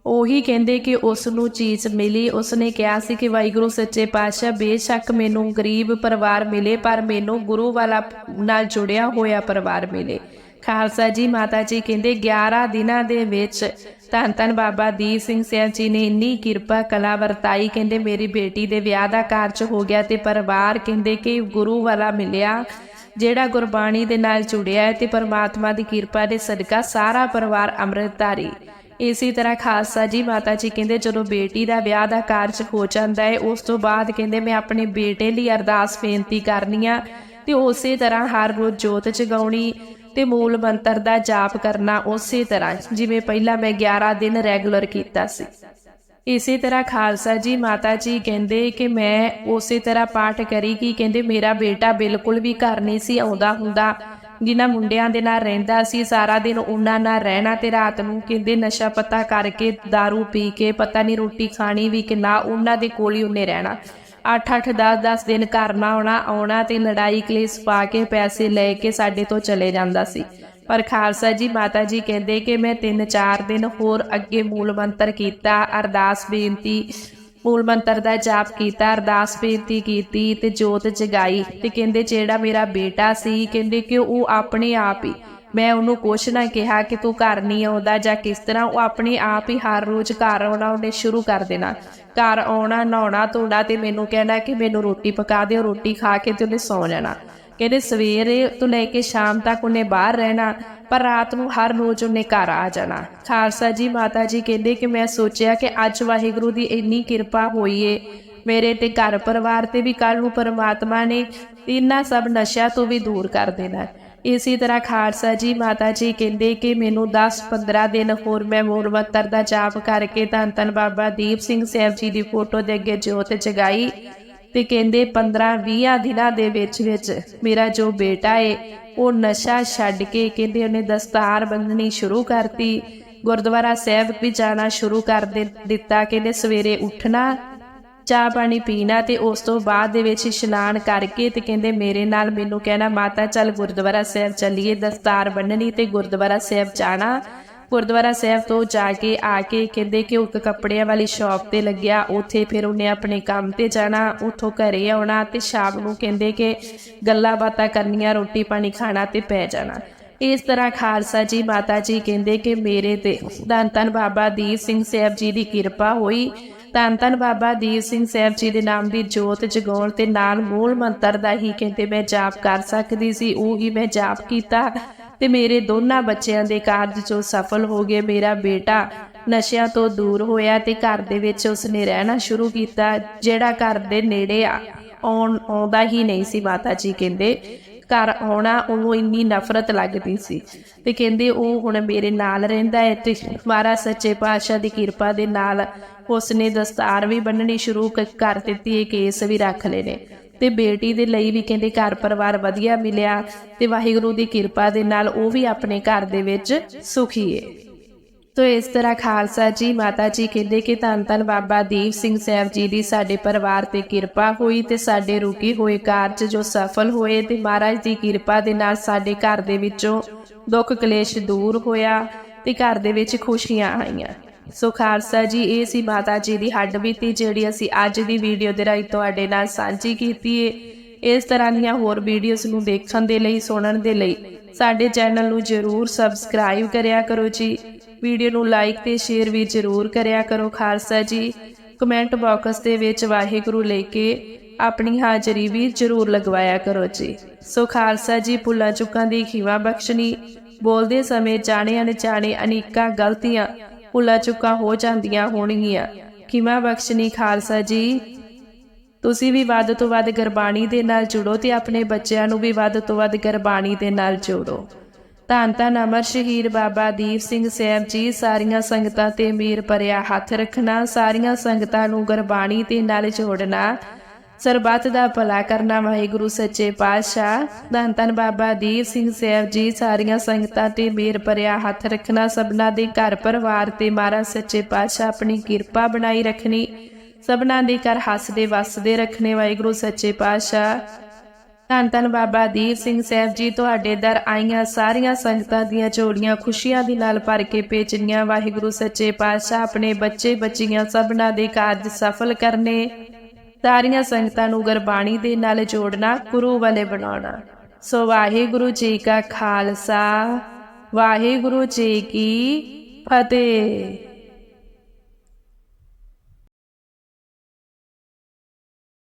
ਉਹੀ ਕਹਿੰਦੇ ਕਿ ਉਸ ਨੂੰ ਚੀਜ਼ ਮਿਲੀ। ਉਸ ਨੇ ਕਿਹਾ ਸੀ ਕਿ ਵਾਹਿਗੁਰੂ ਸੱਚੇ ਪਾਤਸ਼ਾਹ, ਬੇਸ਼ੱਕ ਮੈਨੂੰ ਗਰੀਬ ਪਰਿਵਾਰ ਮਿਲੇ, ਪਰ ਮੈਨੂੰ ਗੁਰੂ ਵਾਲਾ ਨਾਲ ਜੁੜਿਆ ਹੋਇਆ ਪਰਿਵਾਰ ਮਿਲੇ। ਖਾਲਸਾ ਜੀ ਮਾਤਾ ਜੀ ਕਹਿੰਦੇ 11 ਦਿਨਾਂ ਦੇ ਵਿੱਚ ਧੰਨ ਧੰਨ ਬਾਬਾ ਦੀਪ ਸਿੰਘ ਸਾਹਿਬ ਜੀ ਨੇ ਇੰਨੀ ਕਿਰਪਾ, ਕਲਾ ਵਰਤਾਈ। ਕਹਿੰਦੇ, ਮੇਰੀ ਬੇਟੀ ਦੇ ਵਿਆਹ ਦਾ ਕਾਰਜ ਹੋ ਗਿਆ ਤੇ ਪਰਿਵਾਰ ਕਹਿੰਦੇ ਕਿ ਗੁਰੂ ਵਾਲਾ ਮਿਲਿਆ, ਜਿਹੜਾ ਗੁਰਬਾਣੀ ਦੇ ਨਾਲ ਜੁੜਿਆ ਹੈ ਤੇ ਪਰਮਾਤਮਾ ਦੀ ਕਿਰਪਾ ਦੇ ਸਦਕਾ ਸਾਰਾ ਪਰਿਵਾਰ ਅੰਮ੍ਰਿਤਧਾਰੀ ਇਸੇ ਤਰ੍ਹਾਂ ਖਾਲਸਾ ਜੀ ਮਾਤਾ ਜੀ ਕਹਿੰਦੇ, ਜਦੋਂ ਬੇਟੀ ਦਾ ਵਿਆਹ ਦਾ ਕਾਰਜ ਹੋ ਜਾਂਦਾ ਹੈ, ਉਸ ਤੋਂ ਬਾਅਦ ਕਹਿੰਦੇ, ਮੈਂ ਆਪਣੇ ਬੇਟੇ ਲਈ ਅਰਦਾਸ ਬੇਨਤੀ ਕਰਨੀ ਆ ਤੇ ਉਸੇ ਤਰ੍ਹਾਂ ਹਰ ਰੋਜ਼ ਜੋਤ ਜਗਾਉਣੀ ਤੇ ਮੂਲ ਮੰਤਰ ਦਾ ਜਾਪ ਕਰਨਾ ਉਸੇ ਤਰ੍ਹਾਂ ਜਿਵੇਂ ਪਹਿਲਾਂ ਮੈਂ 11 ਦਿਨ ਰੈਗੂਲਰ ਕੀਤਾ ਸੀ। ਇਸੇ ਤਰ੍ਹਾਂ ਖਾਲਸਾ ਜੀ, ਮਾਤਾ ਜੀ ਕਹਿੰਦੇ ਕਿ ਮੈਂ ਉਸੇ ਤਰ੍ਹਾਂ ਪਾਠ ਕਰੀ ਕਿ ਕਹਿੰਦੇ ਮੇਰਾ ਬੇਟਾ ਬਿਲਕੁਲ ਵੀ ਘਰ ਨਹੀਂ ਸੀ ਆਉਂਦਾ ਹੁੰਦਾ। ਜਿਨ੍ਹਾਂ ਮੁੰਡਿਆਂ ਦੇ ਨਾਲ ਰਹਿੰਦਾ ਸੀ, ਸਾਰਾ ਦਿਨ ਉਹਨਾਂ ਨਾਲ ਰਹਿਣਾ ਤੇ ਰਾਤ ਨੂੰ ਕਹਿੰਦੇ ਨਸ਼ਾ ਪਤਾ ਕਰਕੇ दारू ਪੀ ਕੇ, ਪਤਾ ਨਹੀਂ ਰੋਟੀ ਖਾਣੀ ਵੀ ਕਿ ਨਾ, ਉਹਨਾਂ ਦੇ ਕੋਲ ਹੀ ਉਹਨੇ ਰਹਿਣਾ। 8-8 10-10 ਦਿਨ ਘਰ ਨਾ ਆਉਣਾ ਆਉਣਾ ਤੇ ਲੜਾਈ ਕਲੇਸ਼ ਪਾ ਕੇ ਪੈਸੇ ਲੈ ਕੇ ਸਾਡੇ ਤੋਂ ਚਲੇ ਜਾਂਦਾ ਸੀ। ਪਰ ਖਾਲਸਾ ਜੀ, ਮਾਤਾ ਜੀ ਕਹਿੰਦੇ ਕਿ ਮੈਂ 3-4 ਦਿਨ ਹੋਰ ਅੱਗੇ ਮੂਲ ਮੰਤਰ ਕੀਤਾ, ਅਰਦਾਸ ਬੇਨਤੀ, ਮੂਲ ਮੰਤਰ ਦਾ ਜਾਪ ਕੀਤਾ, ਅਰਦਾਸ ਬੇਨਤੀ ਕੀਤੀ ਤੇ ਜੋਤ ਜਗਾਈ ਤੇ ਕਹਿੰਦੇ ਜਿਹੜਾ ਮੇਰਾ ਬੇਟਾ ਸੀ, ਕਹਿੰਦੇ ਕਿ ਉਹ ਆਪਣੇ ਆਪ ਹੀ ਮੈਂ ਉਹਨੂੰ ਕੁਛ ਨਾ ਕਿਹਾ ਕਿ ਤੂੰ ਘਰ ਨਹੀਂ ਆਉਂਦਾ ਜਾਂ ਕਿਸ ਤਰ੍ਹਾਂ, ਉਹ ਆਪਣੇ ਆਪ ਹੀ ਹਰ ਰੋਜ਼ ਘਰ ਆਉਣਾ ਉਹਨੇ ਸ਼ੁਰੂ ਕਰ ਦੇਣਾ। ਘਰ ਆਉਣਾ, ਨਹਾਉਣਾ, ਧੋਣਾ ਤੇ ਮੈਨੂੰ ਕਹਿਣਾ ਕਿ ਮੈਨੂੰ ਰੋਟੀ ਪਕਾ ਦਿਓ, ਰੋਟੀ ਖਾ ਕੇ ਤੇ ਉਹਨੇ ਸੌ ਜਾਣਾ। ਕਹਿੰਦੇ ਸਵੇਰੇ ਤੋਂ ਲੈ ਕੇ ਸ਼ਾਮ ਤੱਕ ਉਹਨੇ ਬਾਹਰ ਰਹਿਣਾ, ਪਰ ਰਾਤ ਨੂੰ ਹਰ ਰੋਜ਼ ਉਹਨੇ ਘਰ ਆ ਜਾਣਾ। ਖਾਲਸਾ ਜੀ, ਮਾਤਾ ਜੀ ਕਹਿੰਦੇ ਕਿ ਮੈਂ ਸੋਚਿਆ ਕਿ ਅੱਜ ਵਾਹਿਗੁਰੂ ਦੀ ਇੰਨੀ ਕਿਰਪਾ ਹੋਈ ਏ। ਮੇਰੇ ਤੇ ਘਰ ਪਰਿਵਾਰ ਤੇ ਵੀ ਕੱਲ ਨੂੰ ਪਰਮਾਤਮਾ ਨੇ ਇਹਨਾਂ ਸਭ ਨਸ਼ਿਆਂ ਤੋਂ ਵੀ ਦੂਰ ਕਰ ਦੇਣਾ। ਇਸੇ ਤਰ੍ਹਾਂ ਖਾਲਸਾ ਜੀ ਮਾਤਾ ਜੀ ਕਹਿੰਦੇ ਕਿ ਮੈਨੂੰ 10-15 ਦਿਨ ਹੋਰ ਮੈਂ ਮੂਲ ਮੰਤਰ ਦਾ ਜਾਪ ਕਰਕੇ ਧੰਨ ਧੰਨ ਬਾਬਾ ਦੀਪ ਸਿੰਘ ਸਾਹਿਬ ਜੀ ਦੀ ਫੋਟੋ ਦੇ ਅੱਗੇ ਜੋਤ ਜਗਾਈ ਤੇ ਕਹਿੰਦੇ 15-20 ਦਿਨਾਂ ਦੇ ਵਿੱਚ ਵਿੱਚ ਮੇਰਾ ਜੋ ਬੇਟਾ ਏ, ਉਹ ਨਸ਼ਾ ਛੱਡ ਕੇ ਕਹਿੰਦੇ ਉਹਨੇ ਦਸਤਾਰ ਬੰਨਣੀ ਸ਼ੁਰੂ ਕਰਤੀ। ਗੁਰਦੁਆਰਾ ਸਾਹਿਬ ਵੀ ਜਾਣਾ ਸ਼ੁਰੂ ਕਰ ਦੇ- ਦਿੱਤਾ, ਕਹਿੰਦੇ ਸਵੇਰੇ ਉੱਠਣਾ ਚਾਹ ਪਾਣੀ ਪੀਣਾ ਤੇ ਉਸ ਤੋਂ ਬਾਅਦ ਦੇ ਵਿੱਚ ਇਸ਼ਨਾਨ ਕਰਕੇ ਤੇ ਕਹਿੰਦੇ ਮੇਰੇ ਨਾਲ ਮੈਨੂੰ ਕਹਿਣਾ, ਮਾਤਾ, ਚੱਲ ਗੁਰਦੁਆਰਾ ਸਾਹਿਬ ਚੱਲੀਏ, ਦਸਤਾਰ ਬੰਨਣੀ ਤੇ ਗੁਰਦੁਆਰਾ ਸਾਹਿਬ ਜਾਣਾ। ਗੁਰਦੁਆਰਾ ਸਾਹਿਬ ਤੋਂ ਜਾ ਕੇ ਆ ਕੇ ਕਹਿੰਦੇ ਕਿ ਉਹ ਇੱਕ ਕੱਪੜਿਆਂ ਵਾਲੀ ਸ਼ਾਪ ਤੇ ਲੱਗਿਆ। ਉੱਥੇ ਫਿਰ ਉਹਨੇ ਆਪਣੇ ਕੰਮ ਤੇ ਜਾਣਾ, ਉੱਥੋਂ ਘਰੇ ਆਉਣਾ ਤੇ ਸ਼ਾਮ ਨੂੰ ਕਹਿੰਦੇ ਕਿ ਗੱਲਾਂ ਬਾਤਾਂ ਕਰਨੀਆਂ, ਰੋਟੀ ਪਾਣੀ ਖਾਣਾ ਤੇ ਪੈ ਜਾਣਾ। ਇਸ ਤਰ੍ਹਾਂ ਖਾਲਸਾ ਜੀ, ਮਾਤਾ ਜੀ ਕਹਿੰਦੇ ਕਿ ਮੇਰੇ ਤੇ ਧੰਨ ਧੰਨ ਬਾਬਾ ਦੀਪ ਸਿੰਘ ਸਾਹਿਬ ਜੀ ਦੀ ਕਿਰਪਾ ਹੋਈ। ਧੰਨ ਧੰਨ ਬਾਬਾ ਦੀਪ ਸਿੰਘ ਸਾਹਿਬ ਜੀ ਦੇ ਨਾਮ ਦੀ ਜੋਤ ਜਗਾਉਣ ਤੇ ਨਾਲ ਮੂਲ ਮੰਤਰ ਦਾ ਹੀ ਕਹਿੰਦੇ ਮੈਂ ਜਾਪ ਕਰ ਸਕਦੀ ਸੀ, ਉਹ ਹੀ ਮੈਂ ਜਾਪ ਕੀਤਾ ਤੇ ਮੇਰੇ ਦੋਨਾਂ ਬੱਚਿਆਂ ਦੇ ਕਾਰਜ ਜੋ ਸਫਲ ਹੋ ਗਏ। ਮੇਰਾ ਬੇਟਾ ਨਸ਼ਿਆਂ ਤੋਂ ਦੂਰ ਹੋਇਆ ਤੇ ਘਰ ਦੇ ਵਿੱਚ ਉਸਨੇ ਰਹਿਣਾ ਸ਼ੁਰੂ ਕੀਤਾ, ਜਿਹੜਾ ਘਰ ਦੇ ਨੇੜੇ ਆ, ਆਉਣ, ਆਉਂਦਾ ਹੀ ਨਹੀਂ ਸੀ ਮਾਤਾ ਜੀ ਕਹਿੰਦੇ। ਘਰ ਆਉਣਾ ਉਹਨੂੰ ਇੰਨੀ ਨਫ਼ਰਤ ਲੱਗਦੀ ਸੀ ਤੇ ਕਹਿੰਦੇ ਉਹ ਹੁਣ ਮੇਰੇ ਨਾਲ ਰਹਿੰਦਾ ਹੈ ਤੇ ਮਹਾਰਾਜ ਸੱਚੇ ਪਾਤਸ਼ਾਹ ਦੀ ਕਿਰਪਾ ਦੇ ਨਾਲ ਉਸਨੇ ਦਸਤਾਰ ਵੀ ਬੰਨਣੀ ਸ਼ੁਰੂ ਕ- ਕਰ ਦਿੱਤੀ ਹੈ ਕੇਸ ਵੀ ਰੱਖ ਲਏ ਨੇ। ਤੇ ਬੇਟੀ ਦੇ ਲਈ ਵੀ ਕਹਿੰਦੇ ਘਰ ਪਰਿਵਾਰ ਵਧੀਆ ਮਿਲਿਆ ਤੇ ਵਾਹਿਗੁਰੂ ਦੀ ਕਿਰਪਾ ਦੇ ਨਾਲ ਉਹ ਵੀ ਆਪਣੇ ਘਰ ਦੇ ਵਿੱਚ ਸੁਖੀ ਹੈ ਤੋ ਇਸ ਤਰ੍ਹਾਂ ਖਾਲਸਾ ਜੀ, ਮਾਤਾ ਜੀ ਕਹਿੰਦੇ ਕਿ ਧੰਨ ਧੰਨ ਬਾਬਾ ਦੀਪ ਸਿੰਘ ਸਾਹਿਬ ਜੀ ਦੀ ਸਾਡੇ ਪਰਿਵਾਰ ਤੇ ਕਿਰਪਾ ਹੋਈ ਤੇ ਸਾਡੇ ਰੁਕੇ ਹੋਏ ਕਾਰਜ ਜੋ ਸਫਲ ਹੋਏ ਤੇ ਮਹਾਰਾਜ ਦੀ ਕਿਰਪਾ ਦੇ ਨਾਲ ਸਾਡੇ ਘਰ ਦੇ ਵਿੱਚੋਂ ਦੁੱਖ ਕਲੇਸ਼ ਦੂਰ ਹੋਇਆ ਤੇ ਘਰ ਦੇ ਵਿੱਚ ਖੁਸ਼ੀਆਂ ਆਈਆਂ। ਸੋ ਖਾਲਸਾ ਜੀ, ਇਹ ਸੀ ਮਾਤਾ ਜੀ ਦੀ ਹੱਡ ਬੀਤੀ ਜਿਹੜੀ ਅਸੀਂ ਅੱਜ ਦੀ ਵੀਡੀਓ ਦੇ ਰਾਹੀਂ ਤੁਹਾਡੇ ਨਾਲ ਸਾਂਝੀ ਕੀਤੀ ਏ। ਇਸ ਤਰ੍ਹਾਂ ਦੀਆਂ ਹੋਰ ਵੀਡੀਓਜ਼ ਨੂੰ ਦੇਖਣ ਦੇ ਲਈ, ਸੁਣਨ ਦੇ ਲਈ ਸਾਡੇ ਚੈਨਲ ਨੂੰ ਜਰੂਰ ਸਬਸਕ੍ਰਾਈਬ ਕਰਿਆ ਕਰੋ ਜੀ। ਵੀਡੀਓ ਨੂੰ ਲਾਈਕ ਤੇ ਸ਼ੇਅਰ ਵੀ ਜਰੂਰ ਕਰਿਆ ਕਰੋ ਖਾਲਸਾ ਜੀ। ਕਮੈਂਟ ਬਾਕਸ ਦੇ ਵਿੱਚ ਵਾਹਿਗੁਰੂ ਲੈ ਕੇ ਆਪਣੀ ਹਾਜ਼ਰੀ ਵੀ ਜਰੂਰ ਲਗਵਾਇਆ ਕਰੋ ਜੀ। ਸੋ ਖਾਲਸਾ ਜੀ, ਭੁੱਲਾਂ ਚੁੱਕਾਂ ਦੀ ਖਿਵਾ ਬਖਸ਼ਣੀ। ਬੋਲਦੇ ਸਮੇਂ ਜਾਣੇ ਅਣਜਾਣੇ ਅਨੇਕਾਂ ਗਲਤੀਆਂ ਭੁੱਲਾਂ ਚੁੱਕਾਂ ਹੋ ਜਾਂਦੀਆਂ ਹੋਣਗੀਆਂ। ਖਿਮਾ ਬਖਸ਼ਣੀ ਖਾਲਸਾ ਜੀ। ਤੁਸੀਂ ਵੀ ਵੱਧ ਤੋਂ ਵੱਧ ਗੁਰਬਾਣੀ ਦੇ ਨਾਲ ਜੁੜੋ ਤੇ ਆਪਣੇ ਬੱਚਿਆਂ ਨੂੰ ਵੀ ਵੱਧ ਤੋਂ ਵੱਧ ਗੁਰਬਾਣੀ ਦੇ ਨਾਲ ਜੋੜੋ। ਧੰਨ ਧੰਨ ਅਮਰ ਸ਼ਹੀਦ ਬਾਬਾ ਦੀਪ ਸਿੰਘ ਸਾਹਿਬ ਜੀ, ਸਾਰੀਆਂ ਸੰਗਤਾਂ ਤੇ ਮੇਰ ਭਰਿਆ ਹੱਥ ਰੱਖਣਾ, ਸਾਰੀਆਂ ਸੰਗਤਾਂ ਨੂੰ ਗੁਰਬਾਣੀ ਤੇ ਨਾਲ ਜੋੜਨਾ। ਸਰਬੱਤ ਦਾ ਭਲਾ ਕਰਨਾ ਵਾਹਿਗੁਰੂ ਸੱਚੇ ਪਾਤਸ਼ਾਹ। ਧੰਨ ਧੰਨ ਬਾਬਾ ਦੀਪ ਸਿੰਘ ਸਾਹਿਬ ਜੀ, ਸਾਰੀਆਂ ਸੰਗਤਾਂ ਤੇ ਮੇਰ ਭਰਿਆ ਹੱਥ ਰੱਖਣਾ, ਸਭਨਾ ਦੇ ਘਰ ਪਰਿਵਾਰ ਤੇ ਮਹਾਰਾਜ ਸੱਚੇ ਪਾਤਸ਼ਾਹ ਆਪਣੀ ਕਿਰਪਾ ਬਣਾਈ ਰੱਖਣੀ। ਸਭਨਾ ਦੇ ਘਰ ਹੱਸਦੇ ਵਸਦੇ ਰੱਖਣੇ ਵਾਹਿਗੁਰੂ ਸੱਚੇ ਪਾਤਸ਼ਾਹ। ਧੰਨ ਧੰਨ ਬਾਬਾ ਦੀਪ ਸਿੰਘ ਸਾਹਿਬ ਜੀ, ਤੁਹਾਡੇ ਦਰ ਆਈਆਂ ਸਾਰੀਆਂ ਸੰਗਤਾਂ ਦੀਆਂ ਝੋਲੀਆਂ ਖੁਸ਼ੀਆਂ ਦੇ ਨਾਲ ਭਰ ਕੇ ਭੇਜਣੀਆਂ। ਵਾਹਿਗੁਰੂ ਸੱਚੇ ਪਾਤਸ਼ਾਹ ਆਪਣੇ ਬੱਚੇ ਬੱਚੀਆਂ ਸਭਨਾ ਦੇ ਕਾਰਜ ਸਫਲ ਕਰਨੇ। ਸਾਰੀਆਂ ਸੰਗਤਾਂ ਨੂੰ ਗੁਰਬਾਣੀ ਦੇ ਨਾਲ ਜੋੜਨਾ, ਗੁਰੂ ਵਾਲੇ ਬਣਾਉਣਾ। ਸੋ ਵਾਹਿਗੁਰੂ ਜੀ ਕਾ ਖਾਲਸਾ, ਵਾਹਿਗੁਰੂ ਜੀ ਕੀ ਫਤਿਹ।